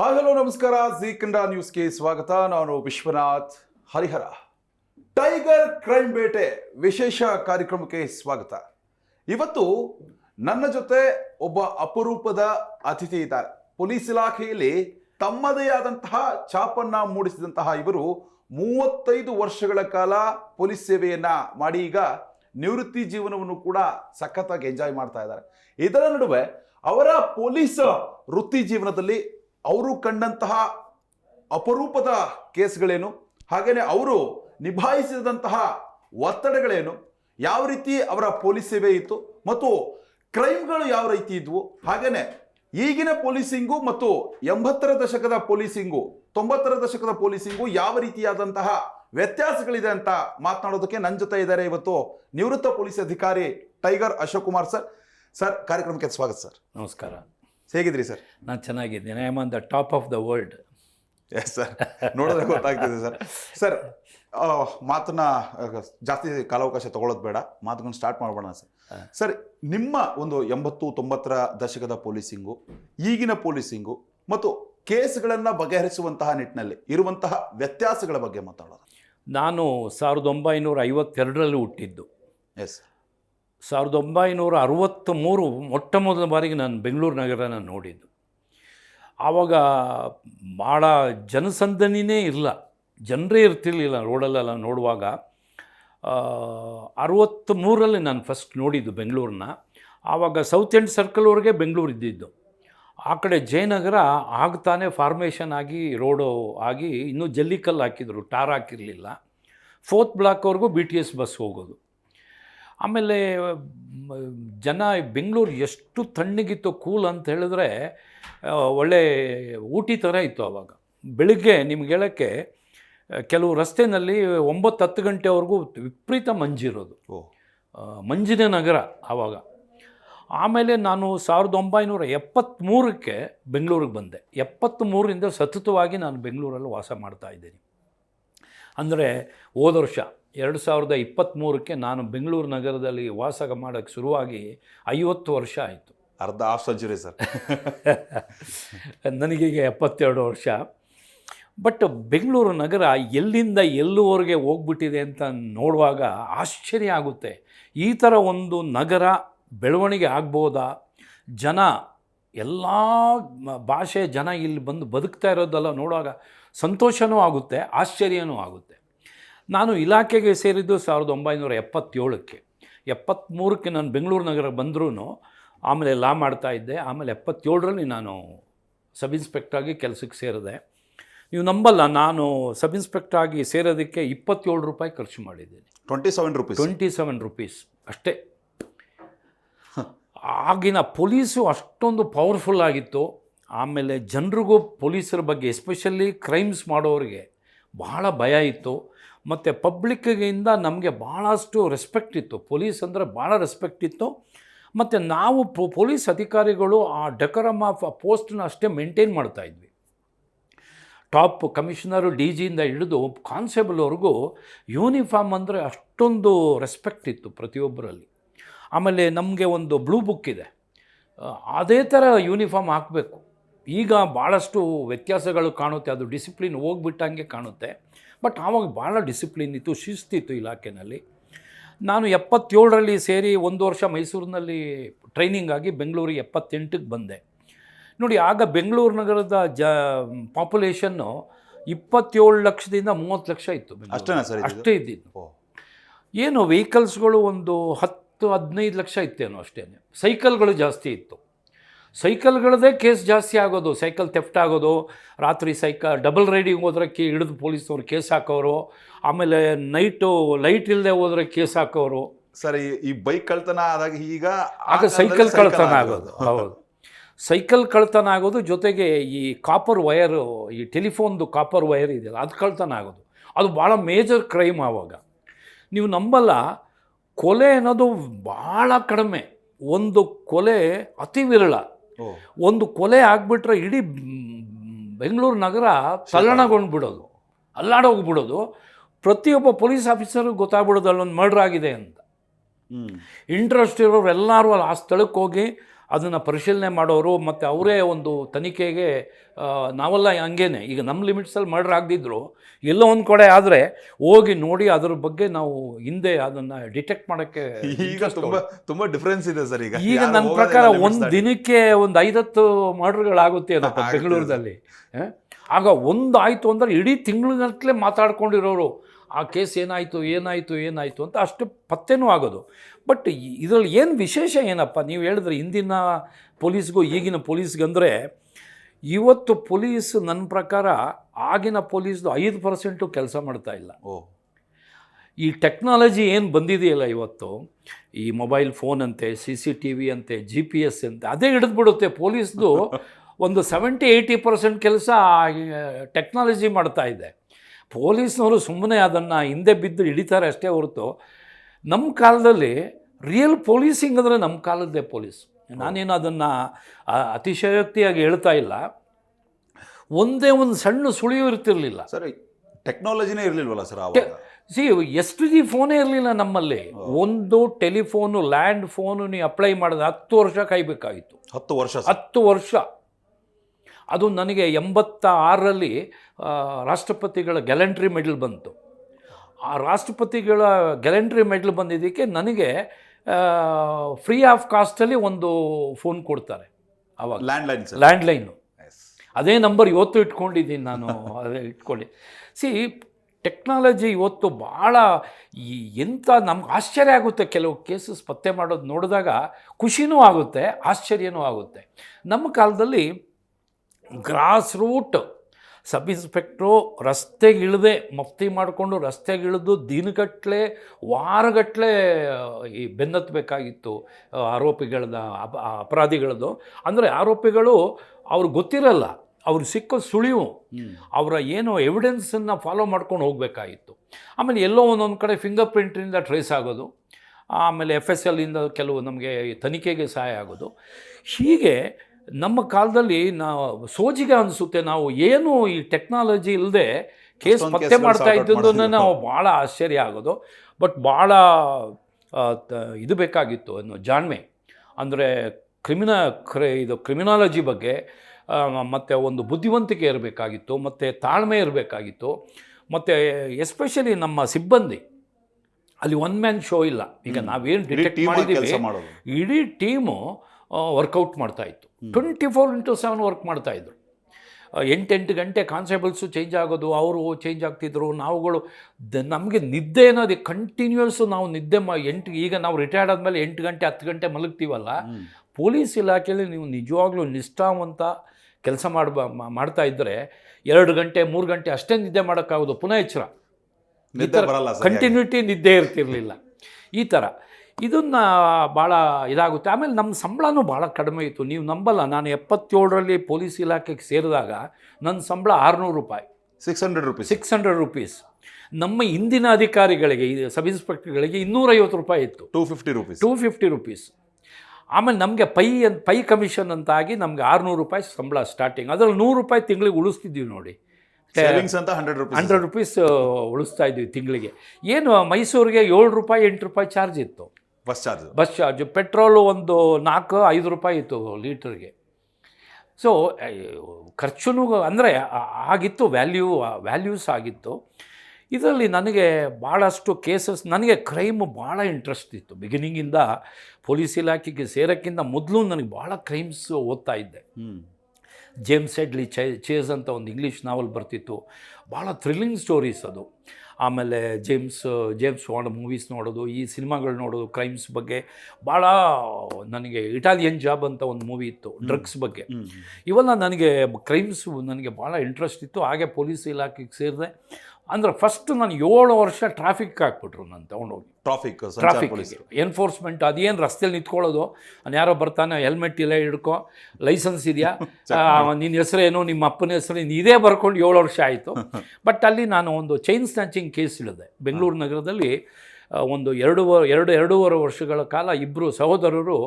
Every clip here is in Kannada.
ಹಾಯ್, ಹಲೋ, ನಮಸ್ಕಾರ. ಜಿ ಕನ್ನಡ ನ್ಯೂಸ್ಗೆ ಸ್ವಾಗತ. ನಾನು ವಿಶ್ವನಾಥ್ ಹರಿಹರ. ಟೈಗರ್ ಕ್ರೈಮ್ ಬೇಟೆ ವಿಶೇಷ ಕಾರ್ಯಕ್ರಮಕ್ಕೆ ಸ್ವಾಗತ. ಇವತ್ತು ನನ್ನ ಜೊತೆ ಒಬ್ಬ ಅಪರೂಪದ ಅತಿಥಿ ಇದ್ದಾರೆ. ಪೊಲೀಸ್ ಇಲಾಖೆಯಲ್ಲಿ ತಮ್ಮದೇ ಆದಂತಹ ಛಾಪನ್ನ ಮೂಡಿಸಿದಂತಹ ಇವರು ಮೂವತ್ತೈದು ವರ್ಷಗಳ ಕಾಲ ಪೊಲೀಸ್ ಸೇವೆಯನ್ನ ಮಾಡಿ ಈಗ ನಿವೃತ್ತಿ ಜೀವನವನ್ನು ಕೂಡ ಸಖತ್ತಾಗಿ ಎಂಜಾಯ್ ಮಾಡ್ತಾ ಇದ್ದಾರೆ. ಇದರ ನಡುವೆ ಅವರ ಪೊಲೀಸ್ ವೃತ್ತಿ ಜೀವನದಲ್ಲಿ ಅವರು ಕಂಡಂತಹ ಅಪರೂಪದ ಕೇಸ್ಗಳೇನು? ಹಾಗೆಯೇ ಅವರು ನಿಭಾಯಿಸಿದಂತಹ ಒತ್ತಡಗಳೇನು? ಯಾವ ರೀತಿ ಅವರ ಪೊಲೀಸ್ ಸೇವೆ ಇತ್ತು? ಮತ್ತು ಕ್ರೈಮ್ಗಳು ಯಾವ ರೀತಿ ಇದ್ವು? ಹಾಗೆಯೇ ಈಗಿನ ಪೊಲೀಸಿಂಗು ಮತ್ತು ಎಂಬತ್ತರ ದಶಕದ ಪೊಲೀಸಿಂಗು, ತೊಂಬತ್ತರ ದಶಕದ ಪೊಲೀಸಿಂಗು ಯಾವ ರೀತಿಯಾದಂತಹ ವ್ಯತ್ಯಾಸಗಳಿದೆ ಅಂತ ಮಾತನಾಡೋದಕ್ಕೆ ನನ್ನ ಜೊತೆ ಇದ್ದಾರೆ ಇವತ್ತು ನಿವೃತ್ತ ಪೊಲೀಸ್ ಅಧಿಕಾರಿ Tiger Ashok Kumar sir. Sir, ಕಾರ್ಯಕ್ರಮಕ್ಕೆ ಸ್ವಾಗತ ಸರ್. ನಮಸ್ಕಾರ. ಹೇಗಿದ್ರಿ ಸರ್? ನಾನು ಚೆನ್ನಾಗಿದ್ದೀನಿ. I am on the top of the world yes sir ನೋಡಿದ್ರೆ ಗೊತ್ತಾಗ್ತಿದೆ ಸರ್. ಸರ್ ಮಾತನ್ನ ಜಾಸ್ತಿ ಕಾಲಾವಕಾಶ ತಗೊಳ್ಳೋದು ಬೇಡ. ಮಾತುಗಳನ್ನ ಸ್ಟಾರ್ಟ್ ಮಾಡೋಣ ಸರ್ ಸರ್ ನಿಮ್ಮ ಒಂದು ಎಂಬತ್ತು ತೊಂಬತ್ತರ ದಶಕದ ಪೊಲೀಸಿಂಗು ಈಗಿನ ಪೊಲೀಸಿಂಗು ಮತ್ತು ಕೇಸ್ಗಳನ್ನು ಬಗೆಹರಿಸುವಂತಹ ನಿಟ್ಟಿನಲ್ಲಿ ಇರುವಂತಹ ವ್ಯತ್ಯಾಸಗಳ ಬಗ್ಗೆ ಮಾತಾಡೋದು ನಾನು ಸಾವಿರದ ಒಂಬೈನೂರ ಐವತ್ತೆರಡರಲ್ಲಿ ಹುಟ್ಟಿದ್ದು. ಎಸ್ ಸಾವಿರದ ಒಂಬೈನೂರ ಅರವತ್ತ್ಮೂರು ಮೊಟ್ಟ ಮೊದಲ ಬಾರಿಗೆ ನಾನು ಬೆಂಗಳೂರು ನಗರನ ನೋಡಿದ್ದು. ಆವಾಗ ಭಾಳ ಜನಸಂದಣಿನೇ ಇಲ್ಲ. ಜನರೇ ಇರ್ತಿರ್ಲಿಲ್ಲ ರೋಡಲ್ಲೆಲ್ಲ ನೋಡುವಾಗ. ಅರವತ್ತ್ಮೂರಲ್ಲಿ ನಾನು ಫಸ್ಟ್ ನೋಡಿದ್ದು ಬೆಂಗಳೂರನ್ನ. ಆವಾಗ ಸೌತ್ ಎಂಡ್ ಸರ್ಕಲ್ವರೆಗೆ ಬೆಂಗಳೂರು ಇದ್ದಿದ್ದು. ಆ ಕಡೆ ಜಯನಗರ ಆಗ್ತಾನೆ ಫಾರ್ಮೇಷನ್ ಆಗಿ ರೋಡು ಆಗಿ, ಇನ್ನೂ ಜಲ್ಲಿಕಲ್ಲು ಹಾಕಿದ್ರು, ಟಾರ್ ಹಾಕಿರಲಿಲ್ಲ. ಫೋರ್ತ್ ಬ್ಲಾಕ್ವರೆಗೂ ಬಿ ಟಿ ಎಸ್ ಬಸ್ ಹೋಗೋದು. ಆಮೇಲೆ ಜನ ಬೆಂಗಳೂರು ಎಷ್ಟು ತಣ್ಣಗಿತ್ತು ಕೂಲ್ ಅಂತ ಹೇಳಿದ್ರೆ ಒಳ್ಳೆ ಊಟಿ ಥರ ಇತ್ತು ಆವಾಗ ಬೆಳಿಗ್ಗೆ ನಿಮ್ಗೆ ಹೇಳೋಕ್ಕೆ ಕೆಲವು ರಸ್ತೆಯಲ್ಲಿ ಒಂಬತ್ತು ಹತ್ತು ಗಂಟೆವರೆಗೂ ವಿಪರೀತ ಮಂಜಿರೋದು ಮಂಜಿನ ನಗರ ಆವಾಗ ಆಮೇಲೆ ನಾನು ಸಾವಿರದ ಒಂಬೈನೂರ ಎಪ್ಪತ್ತ್ಮೂರಕ್ಕೆ ಬೆಂಗಳೂರಿಗೆ ಬಂದೆ. ಎಪ್ಪತ್ತ್ಮೂರಿಂದ ಸತತವಾಗಿ ನಾನು ಬೆಂಗಳೂರಲ್ಲಿ ವಾಸ ಮಾಡ್ತಾ ಇದ್ದೀನಿ. ಅಂದರೆ ಹೋದ ವರ್ಷ ಎರಡು ಸಾವಿರದ ಇಪ್ಪತ್ತ್ಮೂರಕ್ಕೆ ನಾನು ಬೆಂಗಳೂರು ನಗರದಲ್ಲಿ ವಾಸ ಮಾಡೋಕ್ಕೆ ಶುರುವಾಗಿ ಐವತ್ತು ವರ್ಷ ಆಯಿತು. ಅರ್ಧ ಹಾಫ್ ಸೆಂಚುರಿ ಸರ್ ನನಗೀಗ ಎಪ್ಪತ್ತೆರಡು ವರ್ಷ. ಬಟ್ ಬೆಂಗಳೂರು ನಗರ ಎಲ್ಲಿಂದ ಎಲ್ಲುವರೆಗೆ ಹೋಗ್ಬಿಟ್ಟಿದೆ ಅಂತ ನೋಡುವಾಗ ಆಶ್ಚರ್ಯ ಆಗುತ್ತೆ. ಈ ಥರ ಒಂದು ನಗರ ಬೆಳವಣಿಗೆ ಆಗ್ಬೋದಾ? ಜನ ಎಲ್ಲ ಭಾಷೆ ಜನ ಇಲ್ಲಿ ಬಂದು ಬದುಕ್ತಾ ಇರೋದೆಲ್ಲ ನೋಡುವಾಗ ಸಂತೋಷನೂ ಆಗುತ್ತೆ ಆಶ್ಚರ್ಯನೂ ಆಗುತ್ತೆ. ನಾನು ಇಲಾಖೆಗೆ ಸೇರಿದ್ದು ಸಾವಿರದ ಒಂಬೈನೂರ ಎಪ್ಪತ್ತೇಳಕ್ಕೆ. ಎಪ್ಪತ್ತ್ಮೂರಕ್ಕೆ ನಾನು ಬೆಂಗಳೂರು ನಗರ ಬಂದರೂ ಆಮೇಲೆ ಲಾ ಮಾಡ್ತಾ ಇದ್ದೆ. ಆಮೇಲೆ ಎಪ್ಪತ್ತೇಳರಲ್ಲಿ ನಾನು ಸಬ್ ಇನ್ಸ್ಪೆಕ್ಟ್ರಾಗಿ ಕೆಲಸಕ್ಕೆ ಸೇರಿದೆ. ನೀವು ನಂಬಲ್ಲ ನಾನು ಸಬ್ ಇನ್ಸ್ಪೆಕ್ಟ್ರಾಗಿ ಸೇರೋದಕ್ಕೆ ಇಪ್ಪತ್ತೇಳು ರೂಪಾಯಿ ಖರ್ಚು ಮಾಡಿದ್ದೀನಿ. Twenty seven rupees twenty seven rupees ಅಷ್ಟೇ. ಆಗಿನ ಪೊಲೀಸು ಅಷ್ಟೊಂದು ಪವರ್ಫುಲ್ ಆಗಿತ್ತು. ಆಮೇಲೆ ಜನರಿಗೂ ಪೊಲೀಸರ ಬಗ್ಗೆ ಎಸ್ಪೆಷಲಿ ಕ್ರೈಮ್ಸ್ ಮಾಡೋರಿಗೆ ಬಹಳ ಭಯ ಇತ್ತು. ಮತ್ತು ಪಬ್ಲಿಕ್ಕಿಂದ ನಮಗೆ ಭಾಳಷ್ಟು ರೆಸ್ಪೆಕ್ಟ್ ಇತ್ತು. ಪೊಲೀಸ್ ಅಂದರೆ ಭಾಳ ರೆಸ್ಪೆಕ್ಟ್ ಇತ್ತು. ಮತ್ತು ನಾವು ಪೊಲೀಸ್ ಅಧಿಕಾರಿಗಳು ಆ ಡೆಕೋರಮ್ ಆಫ್ ಪೋಸ್ಟ್ನ ಅಷ್ಟೇ ಮೇಂಟೈನ್ ಮಾಡ್ತಾ ಇದ್ವಿ. ಟಾಪ್ ಕಮಿಷನರು ಡಿ ಜಿಯಿಂದ ಹಿಡಿದು ಕಾನ್ಸ್ಟೇಬಲ್ವರೆಗೂ ಯೂನಿಫಾರ್ಮ್ ಅಂದರೆ ಅಷ್ಟೊಂದು ರೆಸ್ಪೆಕ್ಟ್ ಇತ್ತು ಪ್ರತಿಯೊಬ್ಬರಲ್ಲಿ. ಆಮೇಲೆ ನಮಗೆ ಒಂದು ಬ್ಲೂ ಬುಕ್ ಇದೆ. ಅದೇ ಥರ ಯೂನಿಫಾರ್ಮ್ ಹಾಕಬೇಕು. ಈಗ ಭಾಳಷ್ಟು ವ್ಯತ್ಯಾಸಗಳು ಕಾಣುತ್ತೆ. ಅದು ಡಿಸಿಪ್ಲಿನ್ ಹೋಗ್ಬಿಟ್ಟಂಗೆ ಕಾಣುತ್ತೆ. ಬಟ್ ಆವಾಗ ಭಾಳ ಡಿಸಿಪ್ಲಿನ್ ಇತ್ತು ಶಿಸ್ತಿತ್ತು ಇಲಾಖೆಯಲ್ಲಿ ನಾನು ಎಪ್ಪತ್ತೇಳರಲ್ಲಿ ಸೇರಿ ಒಂದು ವರ್ಷ ಮೈಸೂರಿನಲ್ಲಿ ಟ್ರೈನಿಂಗ್ ಆಗಿ ಬೆಂಗಳೂರಿಗೆ ಎಪ್ಪತ್ತೆಂಟಕ್ಕೆ ಬಂದೆ. ನೋಡಿ ಆಗ ಬೆಂಗಳೂರು ನಗರದ ಜ ಪಾಪ್ಯುಲೇಷನ್ನು ಇಪ್ಪತ್ತೇಳು ಲಕ್ಷದಿಂದ ಮೂವತ್ತು ಲಕ್ಷ ಇತ್ತು ಅಷ್ಟೇ ಸರ್ ಅಷ್ಟೇ ಇದ್ದಿದ್ದು. ಏನು ವೆಹಿಕಲ್ಸ್ಗಳು ಒಂದು ಹತ್ತು ಹದಿನೈದು ಲಕ್ಷ ಇತ್ತೇನೋ ಅಷ್ಟೇ ಸೈಕಲ್ಗಳು ಜಾಸ್ತಿ ಇತ್ತು. ಸೈಕಲ್ಗಳದೇ ಕೇಸ್ ಜಾಸ್ತಿ ಆಗೋದು ಸೈಕಲ್ ತೆಫ್ಟ್ ಆಗೋದು ರಾತ್ರಿ ಸೈಕಲ್ ಡಬಲ್ ರೈಡಿಂಗ್ ಹೋದ್ರೆ ಕೇ ಹಿಡಿದು ಪೊಲೀಸವ್ರು ಕೇಸ್ ಹಾಕೋರು ಆಮೇಲೆ ನೈಟು ಲೈಟ್ ಇಲ್ಲದೆ ಹೋದ್ರೆ ಕೇಸ್ ಹಾಕೋರು. ಸರ್ ಈ- ಬೈಕ್ ಕಳ್ತನ ಆದಾಗ ಈಗ ಆಗ ಸೈಕಲ್ ಕಳ್ತನ ಆಗೋದು. ಹೌದು. ಸೈಕಲ್ ಕಳ್ತನ ಆಗೋದು ಜೊತೆಗೆ ಈ ಕಾಪರ್ ವಯರು ಈ ಟೆಲಿಫೋನ್ದು ಕಾಪರ್ ವಯರ್ ಇದೆಯಲ್ಲ ಅದು ಕಳ್ತನ ಆಗೋದು. ಅದು ಭಾಳ ಮೇಜರ್ ಕ್ರೈಮ್ ಆವಾಗ. ನೀವು ನಂಬಲ್ಲ ಕೊಲೆ ಅನ್ನೋದು ಭಾಳ ಕಡಿಮೆ. ಒಂದು ಕೊಲೆ ಅತಿ ವಿರಳ. ಒಂದು ಕೊಲೆ ಆಗಿಬಿಟ್ರೆ ಇಡೀ ಬೆಂಗಳೂರು ನಗರ ತಲ್ಲಣಗೊಂಡ್ಬಿಡೋದು ಅಲ್ಲಾಡೋಗ್ಬಿಡೋದು. ಪ್ರತಿಯೊಬ್ಬ ಪೊಲೀಸ್ ಆಫೀಸರ್ಗೂ ಗೊತ್ತಾಗ್ಬಿಡೋದು ಅಲ್ಲೊಂದು ಮರ್ಡ್ರ್ ಆಗಿದೆ ಅಂತ. ಇಂಟ್ರೆಸ್ಟ್ ಇರೋರು ಎಲ್ಲರೂ ಅಲ್ಲಿ ಆ ಸ್ಥಳಕ್ಕೆ ಹೋಗಿ ಅದನ್ನು ಪರಿಶೀಲನೆ ಮಾಡೋರು ಮತ್ತು ಅವರೇ ಒಂದು ತನಿಖೆಗೆ ನಾವೆಲ್ಲ ಹಂಗೇನೆ. ಈಗ ನಮ್ಮ ಲಿಮಿಟ್ಸಲ್ಲಿ ಮರ್ಡರ್ ಆಗದಿದ್ದರು ಎಲ್ಲೋ ಒಂದು ಕಡೆ ಆದರೆ ಹೋಗಿ ನೋಡಿ ಅದ್ರ ಬಗ್ಗೆ ನಾವು ಹಿಂದೆ ಅದನ್ನು ಡಿಟೆಕ್ಟ್ ಮಾಡೋಕ್ಕೆ ಈಗ ತುಂಬ ತುಂಬಾ ಡಿಫ್ರೆನ್ಸ್ ಇದೆ ಸರ್ ಈಗ. ಈಗ ನನ್ನ ಪ್ರಕಾರ ಒಂದು. ದಿನಕ್ಕೆ ಒಂದು ಐದತ್ತು ಮರ್ಡರ್ಗಳಾಗುತ್ತೆ ಅದು ಬೆಂಗಳೂರಿನಲ್ಲಿ ಆಗ ಒಂದು ಆಯಿತು ಅಂದರೆ ಇಡೀ ತಿಂಗಳಿನಲ್ಲೇ ಮಾತಾಡ್ಕೊಂಡಿರೋರು. ಆ ಕೇಸ್ ಏನಾಯಿತು ಏನಾಯಿತು ಏನಾಯಿತು ಅಂತ ಅಷ್ಟು ಪತ್ತೆನೂ ಆಗೋದು. ಬಟ್ ಇದರಲ್ಲಿ ಏನು ವಿಶೇಷ ಏನಪ್ಪ ನೀವು ಹೇಳಿದ್ರೆ ಹಿಂದಿನ ಪೊಲೀಸ್ಗೂ ಈಗಿನ ಪೊಲೀಸ್ಗಂದರೆ ಇವತ್ತು ಪೊಲೀಸ್ ನನ್ನ ಪ್ರಕಾರ ಆಗಿನ ಪೊಲೀಸ್ದು ಐದು ಪರ್ಸೆಂಟು ಕೆಲಸ ಮಾಡ್ತಾ ಇಲ್ಲ. ಓ. ಈ ಟೆಕ್ನಾಲಜಿ ಏನು ಬಂದಿದೆಯಲ್ಲ ಇವತ್ತು ಈ ಮೊಬೈಲ್ ಫೋನ್ ಅಂತೆ ಸಿ ಸಿ ಟಿ ವಿ ಅಂತೆ ಜಿ ಪಿ ಎಸ್ ಅಂತೆ ಅದೇ ಹಿಡಿದ್ಬಿಡುತ್ತೆ. ಪೊಲೀಸ್ದು ಒಂದು ಸೆವೆಂಟಿ ಏಯ್ಟಿ ಪರ್ಸೆಂಟ್ ಕೆಲಸ ಟೆಕ್ನಾಲಜಿ ಮಾಡ್ತಾ ಇದೆ. ಪೊಲೀಸ್ನವರು ಸುಮ್ಮನೆ ಅದನ್ನು ಹಿಂದೆ ಬಿದ್ದು ಹಿಡಿತಾರೆ ಅಷ್ಟೇ ಹೊರತು ನಮ್ಮ ಕಾಲದಲ್ಲಿ ರಿಯಲ್ ಪೊಲೀಸಿಂಗ್ ಅಂದರೆ ನಮ್ಮ ಕಾಲದ್ದೇ ಪೊಲೀಸ್ ನಾನೇನು ಅದನ್ನು ಅತಿಶಯೋಕ್ತಿಯಾಗಿ ಹೇಳ್ತಾ ಇಲ್ಲ. ಒಂದೇ ಒಂದು ಸಣ್ಣ ಸುಳಿಯೂ ಇರ್ತಿರಲಿಲ್ಲ. ಸರಿ ಟೆಕ್ನಾಲಜಿನೇ ಇರಲಿಲ್ವಲ್ಲ ಸರ್ ಸಿ ಎಷ್ಟು ಜಿ ಫೋನೇ ಇರಲಿಲ್ಲ ನಮ್ಮಲ್ಲಿ. ಒಂದು ಟೆಲಿಫೋನು ಲ್ಯಾಂಡ್ ಫೋನು ನೀವು ಅಪ್ಲೈ ಮಾಡಿದ್ರೆ ಹತ್ತು ವರ್ಷ ಕಾಯಬೇಕಾಗಿತ್ತು ಹತ್ತು ವರ್ಷ ಹತ್ತು ವರ್ಷ. ಅದು ನನಗೆ ಎಂಬತ್ತ ಆರರಲ್ಲಿ ರಾಷ್ಟ್ರಪತಿಗಳ ಗ್ಯಾಲೆಂಟ್ರಿ ಮೆಡಲ್ ಬಂತು. ಆ ರಾಷ್ಟ್ರಪತಿಗಳ ಗ್ಯಾಲೆಂಟ್ರಿ ಮೆಡಲ್ ಬಂದಿದ್ದಕ್ಕೆ ನನಗೆ ಫ್ರೀ ಆಫ್ ಕಾಸ್ಟಲ್ಲಿ ಒಂದು ಫೋನ್ ಕೊಡ್ತಾರೆ ಅವಾಗ. ಲ್ಯಾಂಡ್ಲೈನ್ ಲ್ಯಾಂಡ್ಲೈನು ಅದೇ ನಂಬರ್ ಇವತ್ತು ಇಟ್ಕೊಂಡಿದ್ದೀನಿ ನಾನು. ಅದೇ ಇಟ್ಕೊಳ್ಳಿ. ಸಿ ಟೆಕ್ನಾಲಜಿ ಇವತ್ತು ಭಾಳ ಎಂಥ ನಮ್ಗೆ ಆಶ್ಚರ್ಯ ಆಗುತ್ತೆ. ಕೆಲವು ಕೇಸಸ್ ಪತ್ತೆ ಮಾಡೋದು ನೋಡಿದಾಗ ಖುಷಿನೂ ಆಗುತ್ತೆ ಆಶ್ಚರ್ಯನೂ ಆಗುತ್ತೆ. ನಮ್ಮ ಕಾಲದಲ್ಲಿ ಗ್ರಾಸ್ ರೂಟ್ ಸಬ್ ಇನ್ಸ್ಪೆಕ್ಟ್ರು ರಸ್ತೆಗಿಳದೆ ಮಫ್ತಿ ಮಾಡಿಕೊಂಡು ರಸ್ತೆಗಿಳಿದು ದಿನಗಟ್ಟಲೆ ವಾರಗಟ್ಟಲೆ ಈ ಬೆನ್ನತ್ತಬೇಕಾಗಿತ್ತು ಆರೋಪಿಗಳದ ಅಪ ಅಪರಾಧಿಗಳದ್ದು. ಅಂದರೆ ಆರೋಪಿಗಳು ಅವ್ರಿಗೆ ಗೊತ್ತಿರಲ್ಲ ಅವ್ರು ಸಿಕ್ಕೋ ಸುಳಿವು ಅವರ ಏನು ಎವಿಡೆನ್ಸನ್ನು ಫಾಲೋ ಮಾಡ್ಕೊಂಡು ಹೋಗಬೇಕಾಗಿತ್ತು. ಆಮೇಲೆ ಎಲ್ಲೋ ಒಂದೊಂದು ಕಡೆ ಫಿಂಗರ್ ಪ್ರಿಂಟಿಂದ ಟ್ರೇಸ್ ಆಗೋದು. ಆಮೇಲೆ ಎಫ್ ಎಸ್ ಎಲ್ಲಿಂದ ಕೆಲವು ನಮಗೆ ತನಿಖೆಗೆ ಸಹಾಯ ಆಗೋದು. ಹೀಗೆ ನಮ್ಮ ಕಾಲದಲ್ಲಿ ನಾವು ಸೋಜಿಗೆ ಅನಿಸುತ್ತೆ. ನಾವು ಏನು ಈ ಟೆಕ್ನಾಲಜಿ ಇಲ್ಲದೆ ಕೇಸ್ ಪತ್ತೆ ಮಾಡ್ತಾ ಇದ್ದದ್ದು ನಾವು ಭಾಳ ಆಶ್ಚರ್ಯ ಆಗೋದು. ಬಟ್ ಭಾಳ ಇದು ಬೇಕಾಗಿತ್ತು ಅನ್ನೋ ಜಾಣ್ಮೆ. ಅಂದರೆ ಕ್ರಿಮಿನ ಕ್ರ ಇದು ಕ್ರಿಮಿನಾಲಜಿ ಬಗ್ಗೆ ಮತ್ತು ಒಂದು ಬುದ್ಧಿವಂತಿಕೆ ಇರಬೇಕಾಗಿತ್ತು ಮತ್ತು ತಾಳ್ಮೆ ಇರಬೇಕಾಗಿತ್ತು. ಮತ್ತು ಎಸ್ಪೆಷಲಿ ನಮ್ಮ ಸಿಬ್ಬಂದಿ ಅಲ್ಲಿ ಒನ್ ಮ್ಯಾನ್ ಶೋ ಇಲ್ಲ. ಈಗ ನಾವೇನು ಡಿಟೆಕ್ಟ್ ಮಾಡಿದ್ದೀವಿ ಮಾಡೋದು. ಇಡೀ ಟೀಮು ವರ್ಕೌಟ್ ಮಾಡ್ತಾ ಇತ್ತು. Twenty four into seven work ಮಾಡ್ತಾಯಿದ್ರು ಎಂಟೆಂಟು ಗಂಟೆ ಕಾನ್ಸ್ಟೇಬಲ್ಸು ಚೇಂಜ್ ಆಗೋದು ಅವರು ಚೇಂಜ್ ಆಗ್ತಿದ್ರು ನಾವುಗಳು ದ ನಮಗೆ ನಿದ್ದೆ ಅನ್ನೋದು ಕಂಟಿನ್ಯೂಸ್ ನಾವು ನಿದ್ದೆ ಮಾ ಎಂಟು ಈಗ ನಾವು ರಿಟೈರ್ಡ್ ಆದಮೇಲೆ ಎಂಟು ಗಂಟೆ ಹತ್ತು ಗಂಟೆ ಮಲಗ್ತೀವಲ್ಲ. ಪೊಲೀಸ್ ಇಲಾಖೆಯಲ್ಲಿ ನೀವು ನಿಜವಾಗ್ಲೂ ನಿಷ್ಠಾವಂತ ಕೆಲಸ ಮಾಡ್ಬ ಮಾಡ್ತಾ ಇದ್ದರೆ ಎರಡು ಗಂಟೆ ಮೂರು ಗಂಟೆ ಅಷ್ಟೇ ನಿದ್ದೆ ಮಾಡೋಕ್ಕಾಗೋದು. ಪುನಃ ಎಚ್ಚರ. ನಿದ್ದೆ ಬರಲ್ಲ ಸರ್ ಕಂಟಿನ್ಯೂಟಿ ನಿದ್ದೆ ಇರ್ತಿರಲಿಲ್ಲ. ಈ ಥರ. ಇದನ್ನು ಭಾಳ ಇದಾಗುತ್ತೆ. ಆಮೇಲೆ ನಮ್ಮ ಸಂಬಳನೂ ಭಾಳ ಕಡಿಮೆ ಇತ್ತು. ನೀವು ನಂಬಲ್ಲ ನಾನು ಎಪ್ಪತ್ತೇಳರಲ್ಲಿ ಪೊಲೀಸ್ ಇಲಾಖೆಗೆ ಸೇರಿದಾಗ ನನ್ನ ಸಂಬಳ ಆರುನೂರು ರೂಪಾಯಿ. Six hundred rupees six hundred rupees ನಮ್ಮ ಇಂದಿನ ಅಧಿಕಾರಿಗಳಿಗೆ ಸಬ್ ಇನ್ಸ್ಪೆಕ್ಟರ್ಗಳಿಗೆ ಇನ್ನೂರೈವತ್ತು ರೂಪಾಯಿ ಇತ್ತು. Two fifty rupees two fifty rupees ಆಮೇಲೆ ನಮಗೆ ಪೈ ಅಂತ ಪೈ ಕಮಿಷನ್ ಅಂತ ಆಗಿ ನಮಗೆ ಆರುನೂರು ರೂಪಾಯಿ ಸಂಬಳ ಸ್ಟಾರ್ಟಿಂಗ್ ಅದರಲ್ಲಿ ನೂರು ರೂಪಾಯಿ ತಿಂಗಳಿಗೆ ಉಳಿಸ್ತಿದ್ದೀವಿ ನೋಡಿ. ಸೇವಿಂಗ್ಸ್ ಅಂತ ಹಂಡ್ರೆಡ್ ರುಪೀಸ್ ಹಂಡ್ರೆಡ್ ರುಪೀಸ್ ಉಳಿಸ್ತಾ ಇದ್ವಿ ತಿಂಗಳಿಗೆ. ಏನು ಮೈಸೂರಿಗೆ ಏಳು ರೂಪಾಯಿ ಎಂಟು ರೂಪಾಯಿ ಚಾರ್ಜ್ ಇತ್ತು. Bus charge bus charge petrol ಒಂದು ನಾಲ್ಕು ಐದು ರೂಪಾಯಿ ಇತ್ತು ಲೀಟ್ರಿಗೆ. ಸೊ ಖರ್ಚುನು ಅಂದರೆ ಆಗಿತ್ತು ವ್ಯಾಲ್ಯೂ ವ್ಯಾಲ್ಯೂಸ್ ಆಗಿತ್ತು. ಇದರಲ್ಲಿ ನನಗೆ ಭಾಳಷ್ಟು ಕೇಸಸ್ ನನಗೆ ಕ್ರೈಮ್ ಭಾಳ ಇಂಟ್ರೆಸ್ಟ್ ಇತ್ತು. ಬಿಗಿನಿಂಗಿಂದ ಪೊಲೀಸ್ ಇಲಾಖೆಗೆ ಸೇರೋಕ್ಕಿಂತ ಮೊದಲು ನನಗೆ ಭಾಳ ಕ್ರೈಮ್ಸ್ ಓದ್ತಾ ಇದ್ದೆ. ಜೇಮ್ಸ್ ಎಡ್ಲಿ ಚೇ ಚೇಸ್ ಅಂತ ಒಂದು ಇಂಗ್ಲೀಷ್ ನಾವಲ್ ಬರ್ತಿತ್ತು. ಭಾಳ ಥ್ರಿಲ್ಲಿಂಗ್ ಸ್ಟೋರೀಸ್ ಅದು. ಆಮೇಲೆ ಜೇಮ್ಸ್ ಜೇಮ್ಸ್ ವಾಂಡ್ ಮೂವೀಸ್ ನೋಡೋದು ಈ ಸಿನಿಮಾಗಳು ನೋಡೋದು ಕ್ರೈಮ್ಸ್ ಬಗ್ಗೆ ಭಾಳ ನನಗೆ ಇಟಾಲಿಯನ್ ಜಾಬ್ ಅಂತ ಒಂದು ಮೂವಿ ಇತ್ತು ಡ್ರಗ್ಸ್ ಬಗ್ಗೆ. ಇವೆಲ್ಲ ನನಗೆ ಕ್ರೈಮ್ಸ್ ನನಗೆ ಭಾಳ ಇಂಟ್ರೆಸ್ಟ್ ಇತ್ತು ಹಾಗೆ ಪೊಲೀಸ್ ಇಲಾಖೆಗೆ ಸೇರಿದೆ ಅಂದರೆ ಫಸ್ಟ್ ನಾನು ಏಳು ವರ್ಷ ಟ್ರಾಫಿಕ್ ಹಾಕ್ಬಿಟ್ರು ನಾನು ತೊಗೊಂಡೋಗಿ. ಟ್ರಾಫಿಕ್ ಟ್ರಾಫಿಕ್ ಎನ್ಫೋರ್ಸ್ಮೆಂಟ್ ಅದೇನು ರಸ್ತೆಯಲ್ಲಿ ನಿಂತ್ಕೊಳ್ಳೋದು? ಅವ್ನು ಯಾರೋ ಬರ್ತಾನೆ ಹೆಲ್ಮೆಟ್ ಇಲ್ಲ ಹಿಡ್ಕೊ ಲೈಸೆನ್ಸ್ ಇದೆಯಾ? ನಿನ್ನ ಹೆಸರೇನು ನಿಮ್ಮ ಅಪ್ಪನ ಹೆಸರು ನೀನು ಇದೇ ಬರ್ಕೊಂಡು ಏಳು ವರ್ಷ ಆಯಿತು. ಬಟ್ ಅಲ್ಲಿ ನಾನು ಒಂದು ಚೈನ್ ಸ್ನ್ಯಾಚಿಂಗ್ ಕೇಸ್ ಇಳಿದೆ. ಬೆಂಗಳೂರು ನಗರದಲ್ಲಿ ಒಂದು ಎರಡು ಎರಡು ಎರಡೂವರೆ ವರ್ಷಗಳ ಕಾಲ ಇಬ್ಬರು ಸಹೋದರರು